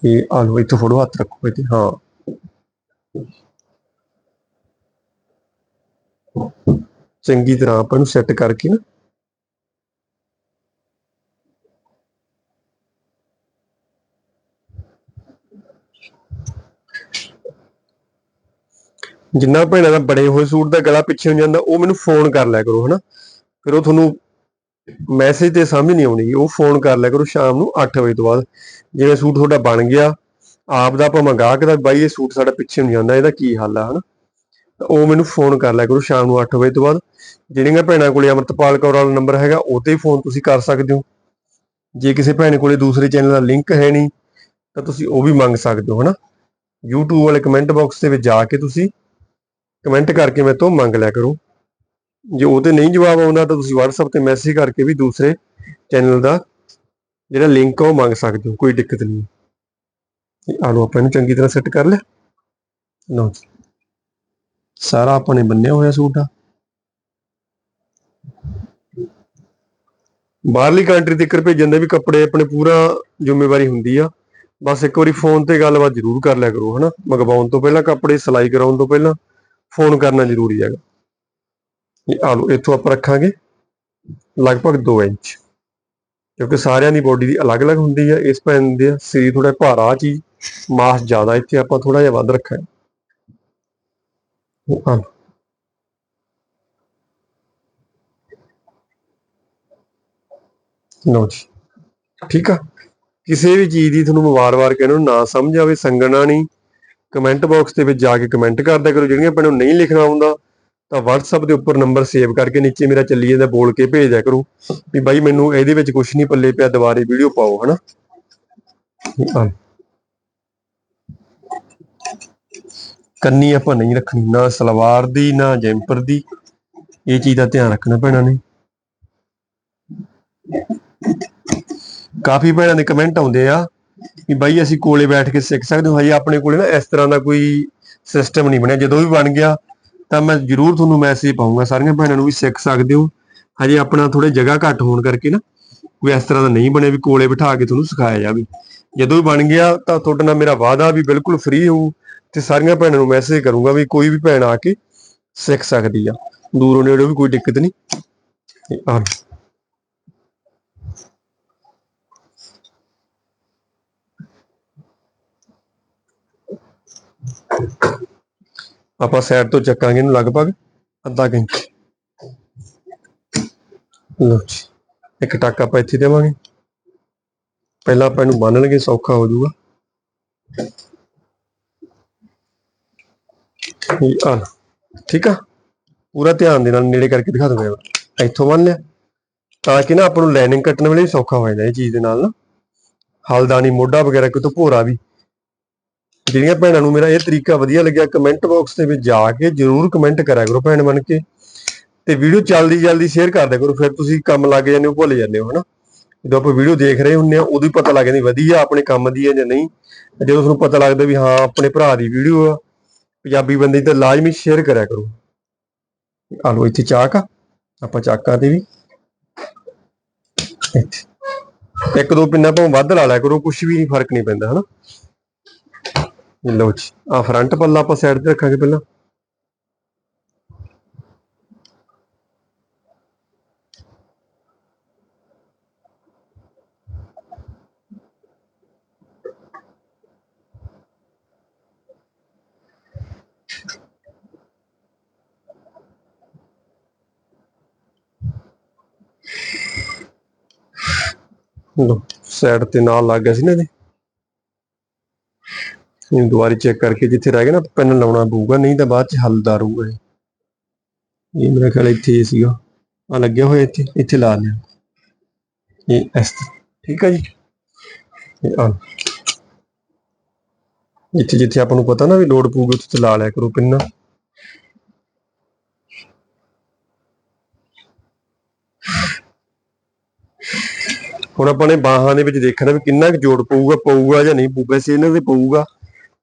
ਇਹ ਆ ਇੱਥੋਂ ਫੜੋ ਹੱਥ ਰੱਖੋ, ਇੱਥੇ, ਹਾਂ। ਚੰਗੀ ਤਰ੍ਹਾਂ ਆਪਾਂ ਨੂੰ ਸੈੱਟ ਕਰਕੇ ਨਾ ਜਿੰਨਾ ਭੈਣਾਂ ਦਾ ਬੜੇ ਹੋਏ ਸੂਟ ਦਾ ਗਲਾ ਪਿੱਛੇ ਹੋ ਜਾਂਦਾ, ਉਹ ਮੈਨੂੰ ਫੋਨ ਕਰ ਲਿਆ ਕਰੋ, ਹਨਾ? ਫਿਰ ਉਹ ਤੁਹਾਨੂੰ ਮੈਸੇਜ ਤੇ ਸਮਝ ਨਹੀਂ ਆਉਣੀ, ਉਹ ਫੋਨ ਕਰ ਲਿਆ ਕਰੋ ਸ਼ਾਮ ਨੂੰ 8 ਵਜੇ ਤੋਂ ਬਾਅਦ। ਜਿਵੇਂ ਸੂਟ ਤੁਹਾਡਾ ਬਣ ਗਿਆ, ਆਪ ਦਾ ਆਪਾਂ ਮੰਗਾ ਕੇ ਬਾਈ, ਇਹ ਸੂਟ ਸਾਡਾ ਪਿੱਛੇ ਨਹੀਂ ਜਾਂਦਾ, ਇਹਦਾ ਕੀ ਹੱਲ ਆ, ਹਨਾ? ਉਹ ਮੈਨੂੰ ਫੋਨ ਕਰ ਲਿਆ ਕਰੋ ਸ਼ਾਮ ਨੂੰ 8 ਵਜੇ ਤੋਂ ਬਾਅਦ। ਜਿਹੜੀਆਂ ਭੈਣਾਂ ਕੋਲੇ ਅਮਰਤਪਾਲ ਕੌਰ ਵਾਲਾ ਨੰਬਰ ਹੈਗਾ, ਉਹ ਤੇ ਫੋਨ ਤੁਸੀਂ ਕਰ ਸਕਦੇ ਹੋ। ਜੇ ਕਿਸੇ ਭੈਣ ਕੋਲੇ ਦੂਸਰੇ ਚੈਨਲ ਦਾ ਲਿੰਕ ਹੈ ਨਹੀਂ, ਤਾਂ ਤੁਸੀਂ ਉਹ ਵੀ ਮੰਗ ਸਕਦੇ ਹੋ, ਹਨਾ? YouTube ਵਾਲੇ ਕਮੈਂਟ ਬਾਕਸ ਦੇ ਵਿੱਚ ਜਾ ਕੇ ਤੁਸੀਂ ਕਮੈਂਟ ਕਰਕੇ ਮੇਰੇ ਤੋਂ ਮੰਗ ਲਿਆ ਕਰੋ। ਜੇ ਉਹ ਨਹੀਂ ਜਵਾਬ ਆਉਂਦਾ ਤਾਂ ਤੁਸੀਂ WhatsApp ਤੇ ਮੈਸੇਜ ਕਰਕੇ ਵੀ ਦੂਸਰੇ ਚੈਨਲ ਦਾ ਜਿਹੜਾ ਲਿੰਕ ਆ ਉਹ ਮੰਗ ਸਕਦੇ ਹੋ, ਕੋਈ ਦਿੱਕਤ ਨਹੀਂ। ਇਹ ਆਪਾਂ ਇਹਨੂੰ ਚੰਗੀ ਤਰ੍ਹਾਂ ਸੈੱਟ ਕਰ ਲਿਆ। ਲਓ ਜੀ। ਸਾਰਾ ਆਪਾਂ ਨੇ ਬੰਨਿਆ ਹੋਇਆ ਸੂਟ ਆ। ਬਾਹਰਲੀ ਕੰਟਰੀ ਤੱਕ ਭੇਜਣ ਦੇ ਵੀ ਕੱਪੜੇ ਆਪਣੇ ਪੂਰਾ ਜ਼ਿੰਮੇਵਾਰੀ ਹੁੰਦੀ ਆ। ਬਸ ਇੱਕ ਵਾਰੀ ਫੋਨ ਤੇ ਗੱਲਬਾਤ ਜ਼ਰੂਰ ਕਰ ਲਿਆ ਕਰੋ, ਹਨਾ? ਮੰਗਵਾਉਣ ਤੋਂ ਪਹਿਲਾਂ, ਕੱਪੜੇ ਸਿਲਾਈ ਕਰਾਉਣ ਤੋਂ ਪਹਿਲਾਂ। ਫੋਨ ਕਰਨਾ ਜ਼ਰੂਰੀ ਹੈਗਾ। ਇਹ ਆ ਇੱਥੋਂ ਆਪਾਂ ਰੱਖਾਂਗੇ ਲਗਭਗ 2 ਇੰਚ। ਕਿਉਂਕਿ ਸਾਰਿਆਂ ਦੀ ਬੋਡੀ ਦੀ ਅਲੱਗ-ਅਲੱਗ ਹੁੰਦੀ ਹੈ ਇਸ ਪੈਨ ਦੇ ਸਰੀਰ ਥੋੜਾ ਭਾਰਾ ਚੀਜ਼, ਮਾਸ ਜ਼ਿਆਦਾ ਇੱਥੇ ਆਪਾਂ ਥੋੜਾ ਜਿਹਾ ਵੱਧ ਰੱਖਿਆ ਹੈ ਇਹ ਲਓ। ਜੀ, ਠੀਕ ਆ? ਕਿਸੇ ਵੀ ਚੀਜ਼ ਦੀ ਤੁਹਾਨੂੰ ਵਾਰ-ਵਾਰ ਕਹਿੰਦਾ ਨਾ ਸਮਝ ਆਵੇ, ਸੰਗਣਾ ਨਹੀਂ। ਕਮੈਂਟ ਬਾਕਸ ਦੇ ਵਿੱਚ ਜਾ ਕੇ ਕਮੈਂਟ ਕਰਦਿਆ ਕਰੋ। ਜਿਹੜੀਆਂ ਭੈਣਾਂ ਨੂੰ ਨਹੀਂ ਲਿਖਣਾ ਆਉਂਦਾ ਤਾਂ WhatsApp ਦੇ ਉੱਪਰ ਨੰਬਰ ਸੇਵ ਕਰਕੇ ਨੀਚੇ ਮੇਰਾ ਚੱਲੀ ਜਾਂਦਾ ਬੋਲ ਕੇ ਭੇਜ ਦਿਆ ਕਰੋ। ਵੀ ਬਾਈ, ਮੈਨੂੰ ਇਹਦੇ ਵਿੱਚ ਕੁਝ ਨਹੀਂ ਪੱਲੇ ਪਿਆ, ਦੁਬਾਰੇ ਵੀਡੀਓ ਪਾਓ, ਹਨਾ? ਕੰਨੀ ਆਪਾਂ ਨਹੀਂ ਰੱਖਣੀ, ਨਾ ਸਲਵਾਰ ਦੀ, ਨਾ ਜੈਂਪਰ ਦੀ। ਇਹ ਚੀਜ਼ ਦਾ ਧਿਆਨ ਰੱਖਣਾ ਭੈਣਾਂ ਨੇ। ਕਾਫੀ ਭੈਣਾਂ ਦੇ ਕਮੈਂਟ ਆਉਂਦੇ ਆ। ਕਿ ਬਾਈ ਅਸੀਂ ਕੋਲੇ ਬੈਠ ਕੇ ਸਿੱਖ ਸਕਦੇ ਹਾਂ। ਹਜੇ ਆਪਣੇ ਕੋਲੇ ਨਾ ਇਸ ਤਰ੍ਹਾਂ ਦਾ ਕੋਈ ਸਿਸਟਮ ਨਹੀਂ ਬਣਿਆ। ਜਦੋਂ ਵੀ ਬਣ ਗਿਆ ਤਾਂ ਮੈਂ ਜਰੂਰ ਤੁਹਾਨੂੰ ਮੈਸੇਜ ਪਾਉਂਗਾ ਸਾਰੀਆਂ ਭੈਣਾਂ ਨੂੰ ਵੀ ਸਿੱਖ ਸਕਦੇ ਹੋ। ਹਜੇ ਆਪਣਾ ਥੋੜੇ ਜਗ੍ਹਾ ਘੱਟ ਹੋਣ ਕਰਕੇ ਨਾ ਕੋਈ ਇਸ ਤਰ੍ਹਾਂ ਦਾ ਨਹੀਂ ਬਣਿਆ ਵੀ ਕੋਲੇ ਬਿਠਾ ਕੇ ਤੁਹਾਨੂੰ ਸਿਖਾਇਆ ਜਾਵੇ। ਜਦੋਂ ਵੀ ਬਣ ਗਿਆ ਤਾਂ ਤੁਹਾਡੇ ਨਾਲ ਮੇਰਾ ਵਾਅਦਾ ਵੀ ਬਿਲਕੁਲ ਫ੍ਰੀ ਹੋਊ ਤੇ ਸਾਰੀਆਂ ਭੈਣਾਂ ਨੂੰ ਮੈਸੇਜ ਕਰੂੰਗਾ ਵੀ ਕੋਈ ਵੀ ਭੈਣ ਆ ਕੇ ਸਿੱਖ ਸਕਦੀ ਆ। ਦੂਰੋਂ ਨੇੜੋਂ ਵੀ ਕੋਈ ਦਿੱਕਤ ਨਹੀਂ। ਤੇ ਆਪਾਂ ਸਾਈਡ ਤੋਂ ਚੱਕਾਂਗੇ ਇਹਨੂੰ ਲਗਭਗ ਅੱਧਾ ਇੰਚ। ਲਓ ਜੀ, ਇੱਕ ਟੱਕ ਆਪਾਂ ਇੱਥੇ ਦੇਵਾਂਗੇ। ਪਹਿਲਾਂ ਆਪਾਂ ਇਹਨੂੰ ਬੰਨ ਲਗੇ ਸੌਖਾ ਹੋ ਜਾਊਗਾ। ਇਹ ਆ ਠੀਕ ਆ? ਪੂਰਾ ਧਿਆਨ ਦੇ ਨਾਲ ਨੇੜੇ ਕਰਕੇ ਦਿਖਾ ਦੂੰਗਾ ਇੱਥੋਂ ਬੰਨ ਲਿਆ। ਤਾਂ ਕਿ ਨਾ ਆਪਾਂ ਨੂੰ ਲਾਈਨਿੰਗ ਕੱਟਣ ਵੇਲੇ ਵੀ ਸੌਖਾ ਹੋ ਜਾਂਦਾ ਇਹ ਚੀਜ਼ ਦੇ ਨਾਲ ਨਾ। ਹਲਦਾਨੀ ਮੋਢਾ ਵਗੈਰਾ ਕਿਤੋਂ ਭੋਰਾ ਵੀ। ਜਿਹੜੀਆਂ ਭੈਣਾਂ ਨੂੰ ਮੇਰਾ ਇਹ ਤਰੀਕਾ ਵਧੀਆ ਲੱਗਿਆ ਕਮੈਂਟ ਬਾਕਸ ਦੇ ਵਿੱਚ ਜਾ ਕੇ ਜਰੂਰ ਕਮੈਂਟ ਕਰਿਆ ਕਰੋ ਭੈਣ ਬਣ ਕੇ ਤੇ ਵੀਡੀਓ ਜਲਦੀ ਜਲਦੀ ਸ਼ੇਅਰ ਕਰ ਦਿਆ ਕਰੋ, ਫਿਰ ਤੁਸੀਂ ਕੰਮ ਲੱਗ ਜਾਂਦੇ ਹੋ, ਭੁੱਲ ਜਾਂਦੇ ਹੋ, ਹਨਾ? ਜਦੋਂ ਆਪਾਂ ਵੀਡੀਓ ਦੇਖ ਰਹੇ ਹੁੰਨੇ ਆ ਉਦੋਂ ਹੀ ਪਤਾ ਲੱਗ ਜਾਂਦਾ ਵਧੀਆ ਆਪਣੇ ਕੰਮ ਦੀ ਹੈ ਜਾਂ ਨਹੀਂ। ਜਦੋਂ ਤੁਹਾਨੂੰ ਪਤਾ ਲੱਗਦਾ ਵੀ ਹਾਂ, ਆਪਣੇ ਭਰਾ ਦੀ ਵੀਡੀਓ ਆ, ਪੰਜਾਬੀ ਬੰਦੇ ਦੀ ਤਾਂ ਲਾਜ਼ਮੀ ਸ਼ੇਅਰ ਕਰਿਆ ਕਰੋ। ਆ ਲਓ ਇੱਥੇ ਚਾਕ ਆ, ਆਪਾਂ ਚਾਕਾਂ ਤੇ ਵੀ। ਇੱਕ ਦੋ ਪਿੰਨਾ ਭਾਵੇਂ ਵੱਧ ਲਾ ਲਿਆ ਕਰੋ ਕੁਝ ਵੀ ਨਹੀਂ ਫ਼ਰਕ ਨਹੀਂ ਪੈਂਦਾ, ਹਨਾ? ਲਓ ਜੀ ਆ ਫਰੰਟ ਪੱਲਾ ਆਪਾਂ ਸਾਈਡ ਤੇ ਰੱਖਾਂਗੇ ਪਹਿਲਾਂ ਲਓ ਸਾਈਡ ਤੇ ਨਾਲ ਲੱਗ ਗਿਆ ਸੀ ਨਾ ਇਹਦੇ ਇਹਨੂੰ ਦੁਬਾਰਾ ਚੈੱਕ ਕਰਕੇ ਜਿੱਥੇ ਰਹਿ ਗਿਆ ਨਾ, ਪੈਨ ਲਾਉਣਾ ਪਊਗਾ, ਨਹੀਂ ਤਾਂ ਬਾਅਦ ਚ ਹੱਲਦਾ ਰਹੂਗਾ ਇਹ ਇਹ ਮੇਰਾ ਖਿਆਲ ਇੱਥੇ ਹੀ ਸੀਗਾ। ਆ ਲੱਗਿਆ ਹੋਇਆ ਇੱਥੇ ਇੱਥੇ ਲਾ ਲਿਆ। ਇਹ ਇਸ ਤਰ੍ਹਾਂ, ਠੀਕ ਹੈ ਜੀ? ਇਹ ਆ। ਜਿੱਥੇ ਜਿੱਥੇ ਆਪਾਂ ਨੂੰ ਪਤਾ ਨਾ ਵੀ ਲੋਡ ਪਊਗੀ, ਉੱਥੇ ਤੇ ਲਾ ਲਿਆ ਕਰੋ ਪਿੰਨਾ। ਹੁਣ ਆਪਾਂ ਨੇ ਬਾਹਾਂ ਦੇ ਵਿੱਚ ਦੇਖਣਾ ਵੀ ਕਿੰਨਾ ਕੁ ਜੋੜ ਪਊਗਾ ਪਊਗਾ ਜਾਂ ਨਹੀਂ ਪਊਗਾ ਵੈਸੇ ਇਹਨਾਂ ਦੇ ਪਊਗਾ।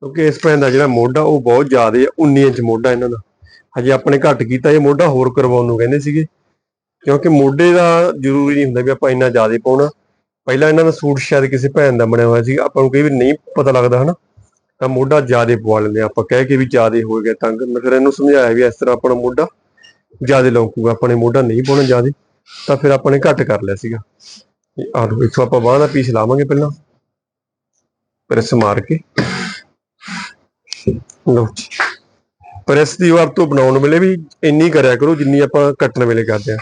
ਕਿਉਂਕਿ ਇਸ ਭੈਣ ਦਾ ਜਿਹੜਾ ਮੋਢਾ, ਉਹ ਬਹੁਤ ਜ਼ਿਆਦਾ ਹੈ 19 ਇੰਚ ਮੋਢਾ ਇਹਨਾਂ ਦਾ। ਹਜੇ ਆਪਣੇ ਘੱਟ ਕੀਤਾ ਇਹ ਮੋਢਾ, ਹੋਰ ਕਰਵਾਉਣ ਨੂੰ ਕਹਿੰਦੇ ਸੀਗੇ। ਕਿਉਂਕਿ ਮੋਢੇ ਦਾ ਜ਼ਰੂਰੀ ਨਹੀਂ ਹੁੰਦਾ ਵੀ ਆਪਾਂ ਇੰਨਾ ਜ਼ਿਆਦਾ ਪਾਉਣਾ। ਪਹਿਲਾਂ ਇਹਨਾਂ ਦਾ ਸੂਟ ਸ਼ਾਇਦ ਕਿਸੇ ਭੈਣ ਦਾ ਬਣਿਆ ਹੋਇਆ ਸੀ, ਆਪਾਂ ਨੂੰ ਕਈ ਵਾਰ ਨਹੀਂ ਪਤਾ ਲੱਗਦਾ, ਹਨਾ? ਤਾਂ ਮੋਢਾ ਜ਼ਿਆਦਾ ਪਵਾ ਲੈਂਦੇ ਆਪਾਂ, ਕਹਿ ਕੇ ਵੀ ਜ਼ਿਆਦਾ ਹੋ ਗਿਆ ਤੰਗ। ਮੈਂ ਫਿਰ ਇਹਨੂੰ ਸਮਝਾਇਆ ਵੀ ਇਸ ਤਰ੍ਹਾਂ ਆਪਣਾ ਮੋਢਾ ਜ਼ਿਆਦਾ ਲੌਕੂਗਾ ਆਪਣੇ ਮੋਢਾ ਨਹੀਂ ਪਾਉਣਾ ਜ਼ਿਆਦਾ। ਤਾਂ ਫਿਰ ਆਪਾਂ ਨੇ ਘੱਟ ਕਰ ਲਿਆ ਸੀਗਾ। ਇਹ ਆਹ ਲਓ ਆਪਾਂ ਬਾਂਹ ਦਾ ਪੀਸ ਲਾਵਾਂਗੇ ਪਹਿਲਾਂ। ਪ੍ਰੈਸ ਮਾਰ ਕੇ। ਲਓ। ਪ੍ਰੈਸ ਦੀ ਵਰਤੋਂ ਬਣਾਉਣ ਵੇਲੇ ਵੀ ਇੰਨੀ ਕਰਿਆ ਕਰੋ ਜਿੰਨੀ ਆਪਾਂ ਕੱਟਣ ਵੇਲੇ ਕਰਦੇ ਆ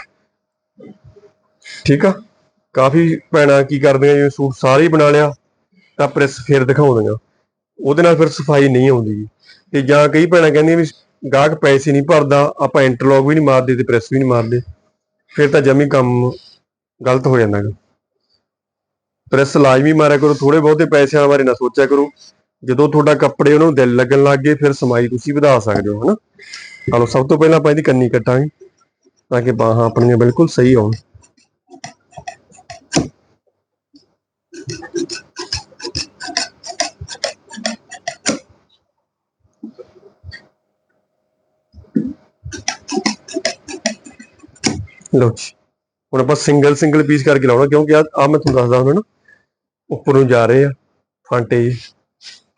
ਠੀਕ ਆ? ਕਾਫੀ ਭੈਣਾਂ ਕੀ ਕਰਦੀਆਂ, ਜਿਵੇਂ ਸੂਟ ਸਾਰੇ ਬਣਾ ਲਿਆ, ਤਾਂ ਪ੍ਰੈਸ ਫੇਰ ਦਿਖਾਉਂਦੀਆਂ। ਉਹਦੇ ਨਾਲ ਫਿਰ ਸਫ਼ਾਈ ਨਹੀਂ ਆਉਂਦੀ ਤੇ ਜਾਂ ਕਈ ਭੈਣਾਂ ਕਹਿੰਦੀਆਂ ਵੀ ਗਾਹਕ ਪੈਸੇ ਨਹੀਂ ਭਰਦਾ, ਆਪਾਂ ਇੰਟਰਲੌਕ ਵੀ ਨਹੀਂ ਮਾਰਦੇ ਤੇ ਪ੍ਰੈਸ ਵੀ ਨਹੀਂ ਮਾਰਦੇ। ਫਿਰ ਤਾਂ ਜਮੀ ਕੰਮ ਗਲਤ ਹੋ ਜਾਂਦਾ ਗਾ। ਪ੍ਰੈਸ ਲਾਜ਼ਮੀ ਮਾਰਿਆ ਕਰੋ ਥੋੜੇ ਬਹੁਤੇ ਪੈਸਿਆਂ ਬਾਰੇ ਨਾ ਸੋਚਿਆ ਕਰੋ। ਜਦੋਂ ਤੁਹਾਡਾ ਕੱਪੜੇ ਉਹਨੂੰ ਦਿਲ ਲੱਗਣ ਲੱਗ ਗਏ, ਫਿਰ ਸਮਾਈ ਤੁਸੀਂ ਵਧਾ ਸਕਦੇ ਹੋ, ਹਨਾ? ਚਲੋ ਸਭ ਤੋਂ ਪਹਿਲਾਂ ਆਪਾਂ ਇਹਦੀ ਕੰਨੀ ਕੱਟਾਂਗੇ, ਤਾਂ ਕਿ ਬਾਹਾਂ ਆਪਣੀਆਂ ਬਿਲਕੁਲ ਸਹੀ ਆਉਣ ਲਓ ਜੀ, ਹੁਣ ਆਪਾਂ ਸਿੰਗਲ ਸਿੰਗਲ ਪੀਸ ਕਰਕੇ ਲਾਉਣਾ, ਕਿਉਂਕਿ ਆ ਮੈਂ ਤੁਹਾਨੂੰ ਦੱਸਦਾ ਹੁਣ ਨਾ ਉੱਪਰ ਨੂੰ ਜਾ ਰਹੇ ਆ ਫਾਂਟੇ ਜਿਹੇ।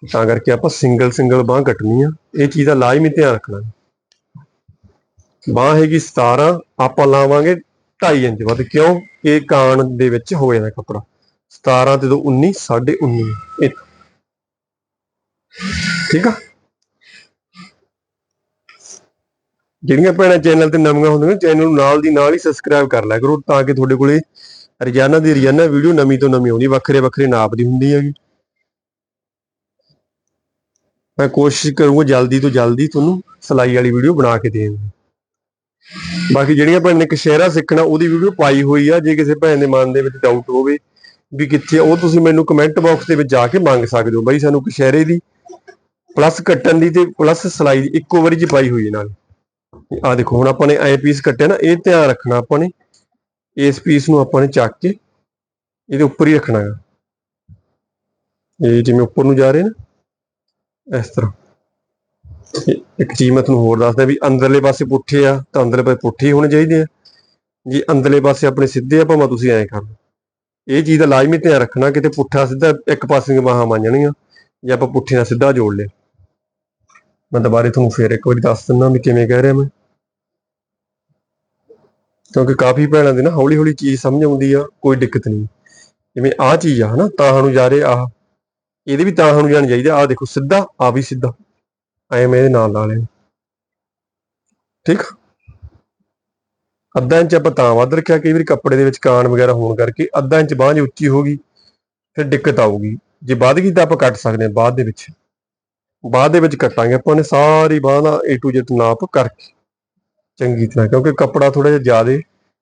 ਤਾਂ ਕਰਕੇ ਆਪਾਂ ਸਿੰਗਲ ਸਿੰਗਲ ਬਾਹ ਕੱਟਣੀ ਆ। ਇਹ ਚੀਜ਼ ਦਾ ਲਾਜ਼ਮੀ ਧਿਆਨ ਰੱਖਣਾ। ਬਾਹ ਹੈਗੀ 17 ਆਪਾਂ ਲਾਵਾਂਗੇ 2.5 ਇੰਚ ਵੱਧ। ਕਿਉਂ? ਇਹ ਕਾਨ ਦੇ ਵਿੱਚ ਹੋ ਜਾਂਦਾ ਕੱਪੜਾ। 17 ਤੇ ਦੋ 19 19.5 ਇਹ ਠੀਕ ਆ? ਜਿਹੜੀਆਂ ਭੈਣਾਂ ਚੈਨਲ ਤੇ ਨਵੀਆਂ ਹੁੰਦੀਆਂ ਚੈਨਲ ਨੂੰ ਨਾਲ ਦੀ ਨਾਲ ਹੀ ਸਬਸਕ੍ਰਾਈਬ ਕਰ ਲਿਆ ਕਰੋ, ਤਾਂ ਕਿ ਤੁਹਾਡੇ ਕੋਲੇ ਰੋਜ਼ਾਨਾ ਦੀ ਰੋਜ਼ਾਨਾ ਵੀਡੀਓ ਨਵੀਂ ਤੋਂ ਨਵੀਂ ਆਉਂਦੀ ਵੱਖਰੇ ਵੱਖਰੇ ਨਾਪ ਦੀ ਹੁੰਦੀ ਹੈਗੀ। ਮੈਂ ਕੋਸ਼ਿਸ਼ ਕਰੂੰਗਾ ਜਲਦੀ ਤੋਂ ਜਲਦੀ ਤੁਹਾਨੂੰ ਸਿਲਾਈ ਵਾਲੀ ਵੀਡੀਓ ਬਣਾ ਕੇ ਦੇਣ ਦੀ। ਬਾਕੀ ਜਿਹੜੀਆਂ ਭੈਣ ਨੇ ਕਸ਼ਹਿਰਾ ਸਿੱਖਣਾ, ਉਹਦੀ ਵੀਡੀਓ ਪਾਈ ਹੋਈ ਆ, ਜੇ ਕਿਸੇ ਭੈਣ ਦੇ ਮਨ ਦੇ ਵਿੱਚ ਡਾਊਟ ਹੋਵੇ ਵੀ ਕਿੱਥੇ ਉਹ ਤੁਸੀਂ ਮੈਨੂੰ ਕਮੈਂਟ ਬਾਕਸ ਦੇ ਵਿੱਚ ਜਾ ਕੇ ਮੰਗ ਸਕਦੇ ਹੋ ਬਾਈ ਸਾਨੂੰ ਕਸ਼ਹਿਰੇ ਦੀ ਪਲੱਸ ਕੱਟਣ ਦੀ ਤੇ ਪਲੱਸ ਸਿਲਾਈ ਦੀ ਇੱਕੋ ਵਾਰੀ ਚ ਪਾਈ ਹੋਈ ਨਾਲ। ਆ ਦੇਖੋ, ਹੁਣ ਆਪਾਂ ਨੇ ਐ ਪੀਸ ਕੱਟਿਆ ਨਾ, ਇਹ ਧਿਆਨ ਰੱਖਣਾ ਆਪਾਂ ਨੇ। ਇਸ ਪੀਸ ਨੂੰ ਆਪਾਂ ਨੇ ਚੱਕ ਕੇ ਇਹਦੇ ਉੱਪਰ ਹੀ ਰੱਖਣਾ ਹੈ ਇਹ ਜਿਵੇਂ ਉੱਪਰ ਨੂੰ ਜਾ ਰਹੇ ਨਾ। ਇਸ ਤਰ੍ਹਾਂ। ਇੱਕ ਚੀਜ਼ ਮੈਂ ਤੁਹਾਨੂੰ ਹੋਰ ਦੱਸਦਾ ਵੀ ਅੰਦਰਲੇ ਪਾਸੇ ਪੁੱਠੇ ਆ, ਤਾਂ ਅੰਦਰਲੇ ਪਾਸੇ ਪੁੱਠੇ ਹੀ ਹੋਣੇ ਚਾਹੀਦੇ ਆ। ਜੇ ਅੰਦਰਲੇ ਪਾਸੇ ਆਪਣੇ ਸਿੱਧੇ ਆ, ਭਾਵੇਂ ਤੁਸੀਂ ਐਂ ਕਰ ਇਹ ਚੀਜ਼ ਦਾ ਲਾਜ਼ਮੀ ਧਿਆਨ ਰੱਖਣਾ, ਕਿਤੇ ਪੁੱਠਾ ਸਿੱਧਾ ਇੱਕ ਪਾਸੇ ਦੀਆਂ ਬਾਹਾਂ ਬਣ ਜਾਣਗੀਆਂ ਜੇ ਆਪਾਂ ਪੁੱਠੇ ਨਾਲ ਸਿੱਧਾ ਜੋੜ ਲਿਆ। ਮੈਂ ਦੁਬਾਰੇ ਤੁਹਾਨੂੰ ਫੇਰ ਇੱਕ ਵਾਰੀ ਦੱਸ ਦਿੰਦਾ ਵੀ ਕਿਵੇਂ ਕਹਿ ਰਿਹਾ ਮੈਂ। ਕਿਉਂਕਿ ਕਾਫੀ ਭੈਣਾਂ ਦੇ ਨਾ ਹੌਲੀ ਹੌਲੀ ਚੀਜ਼ ਸਮਝ ਆਉਂਦੀ ਆ, ਕੋਈ ਦਿੱਕਤ ਨਹੀਂ। ਜਿਵੇਂ ਆਹ ਚੀਜ਼ ਆ, ਹਨਾ, ਤਾਂ ਨੂੰ ਜਾ ਰਹੇ ਆਹ। ਇਹਦੇ ਵੀ ਤਾਂ ਨੂੰ ਜਾਣਾ ਚਾਹੀਦਾ ਆਹ ਦੇਖੋ, ਸਿੱਧਾ ਆ ਵੀ ਸਿੱਧਾ। ਐ ਇਹਦੇ ਨਾਲ ਲਾ ਲਿਆ ਠੀਕ? ਅੱਧਾ ਇੰਚ ਆਪਾਂ ਤਾਂ ਵੱਧ ਰੱਖਿਆ। ਕਈ ਵਾਰੀ ਕੱਪੜੇ ਦੇ ਵਿੱਚ ਕਾਨ ਵਗੈਰਾ ਹੋਣ ਕਰਕੇ ਅੱਧਾ ਇੰਚ ਬਾਂਹ ਜੇ ਉੱਚੀ ਹੋ ਗਈ, ਫਿਰ ਦਿੱਕਤ ਆਊਗੀ। ਜੇ ਵੱਧ ਗਈ ਤਾਂ ਆਪਾਂ ਕੱਟ ਸਕਦੇ ਹਾਂ ਬਾਅਦ ਦੇ ਵਿੱਚ। ਬਾਅਦ ਦੇ ਵਿੱਚ ਕੱਟਾਂਗੇ ਆਪਾਂ ਨੇ ਸਾਰੀ ਬਾਂਹ ਦਾ A to Z ਨਾਪ ਕਰਕੇ। ਚੰਗੀ ਤਰ੍ਹਾਂ, ਕਿਉਂਕਿ ਕੱਪੜਾ ਥੋੜਾ ਜਿਹਾ ਜ਼ਿਆਦਾ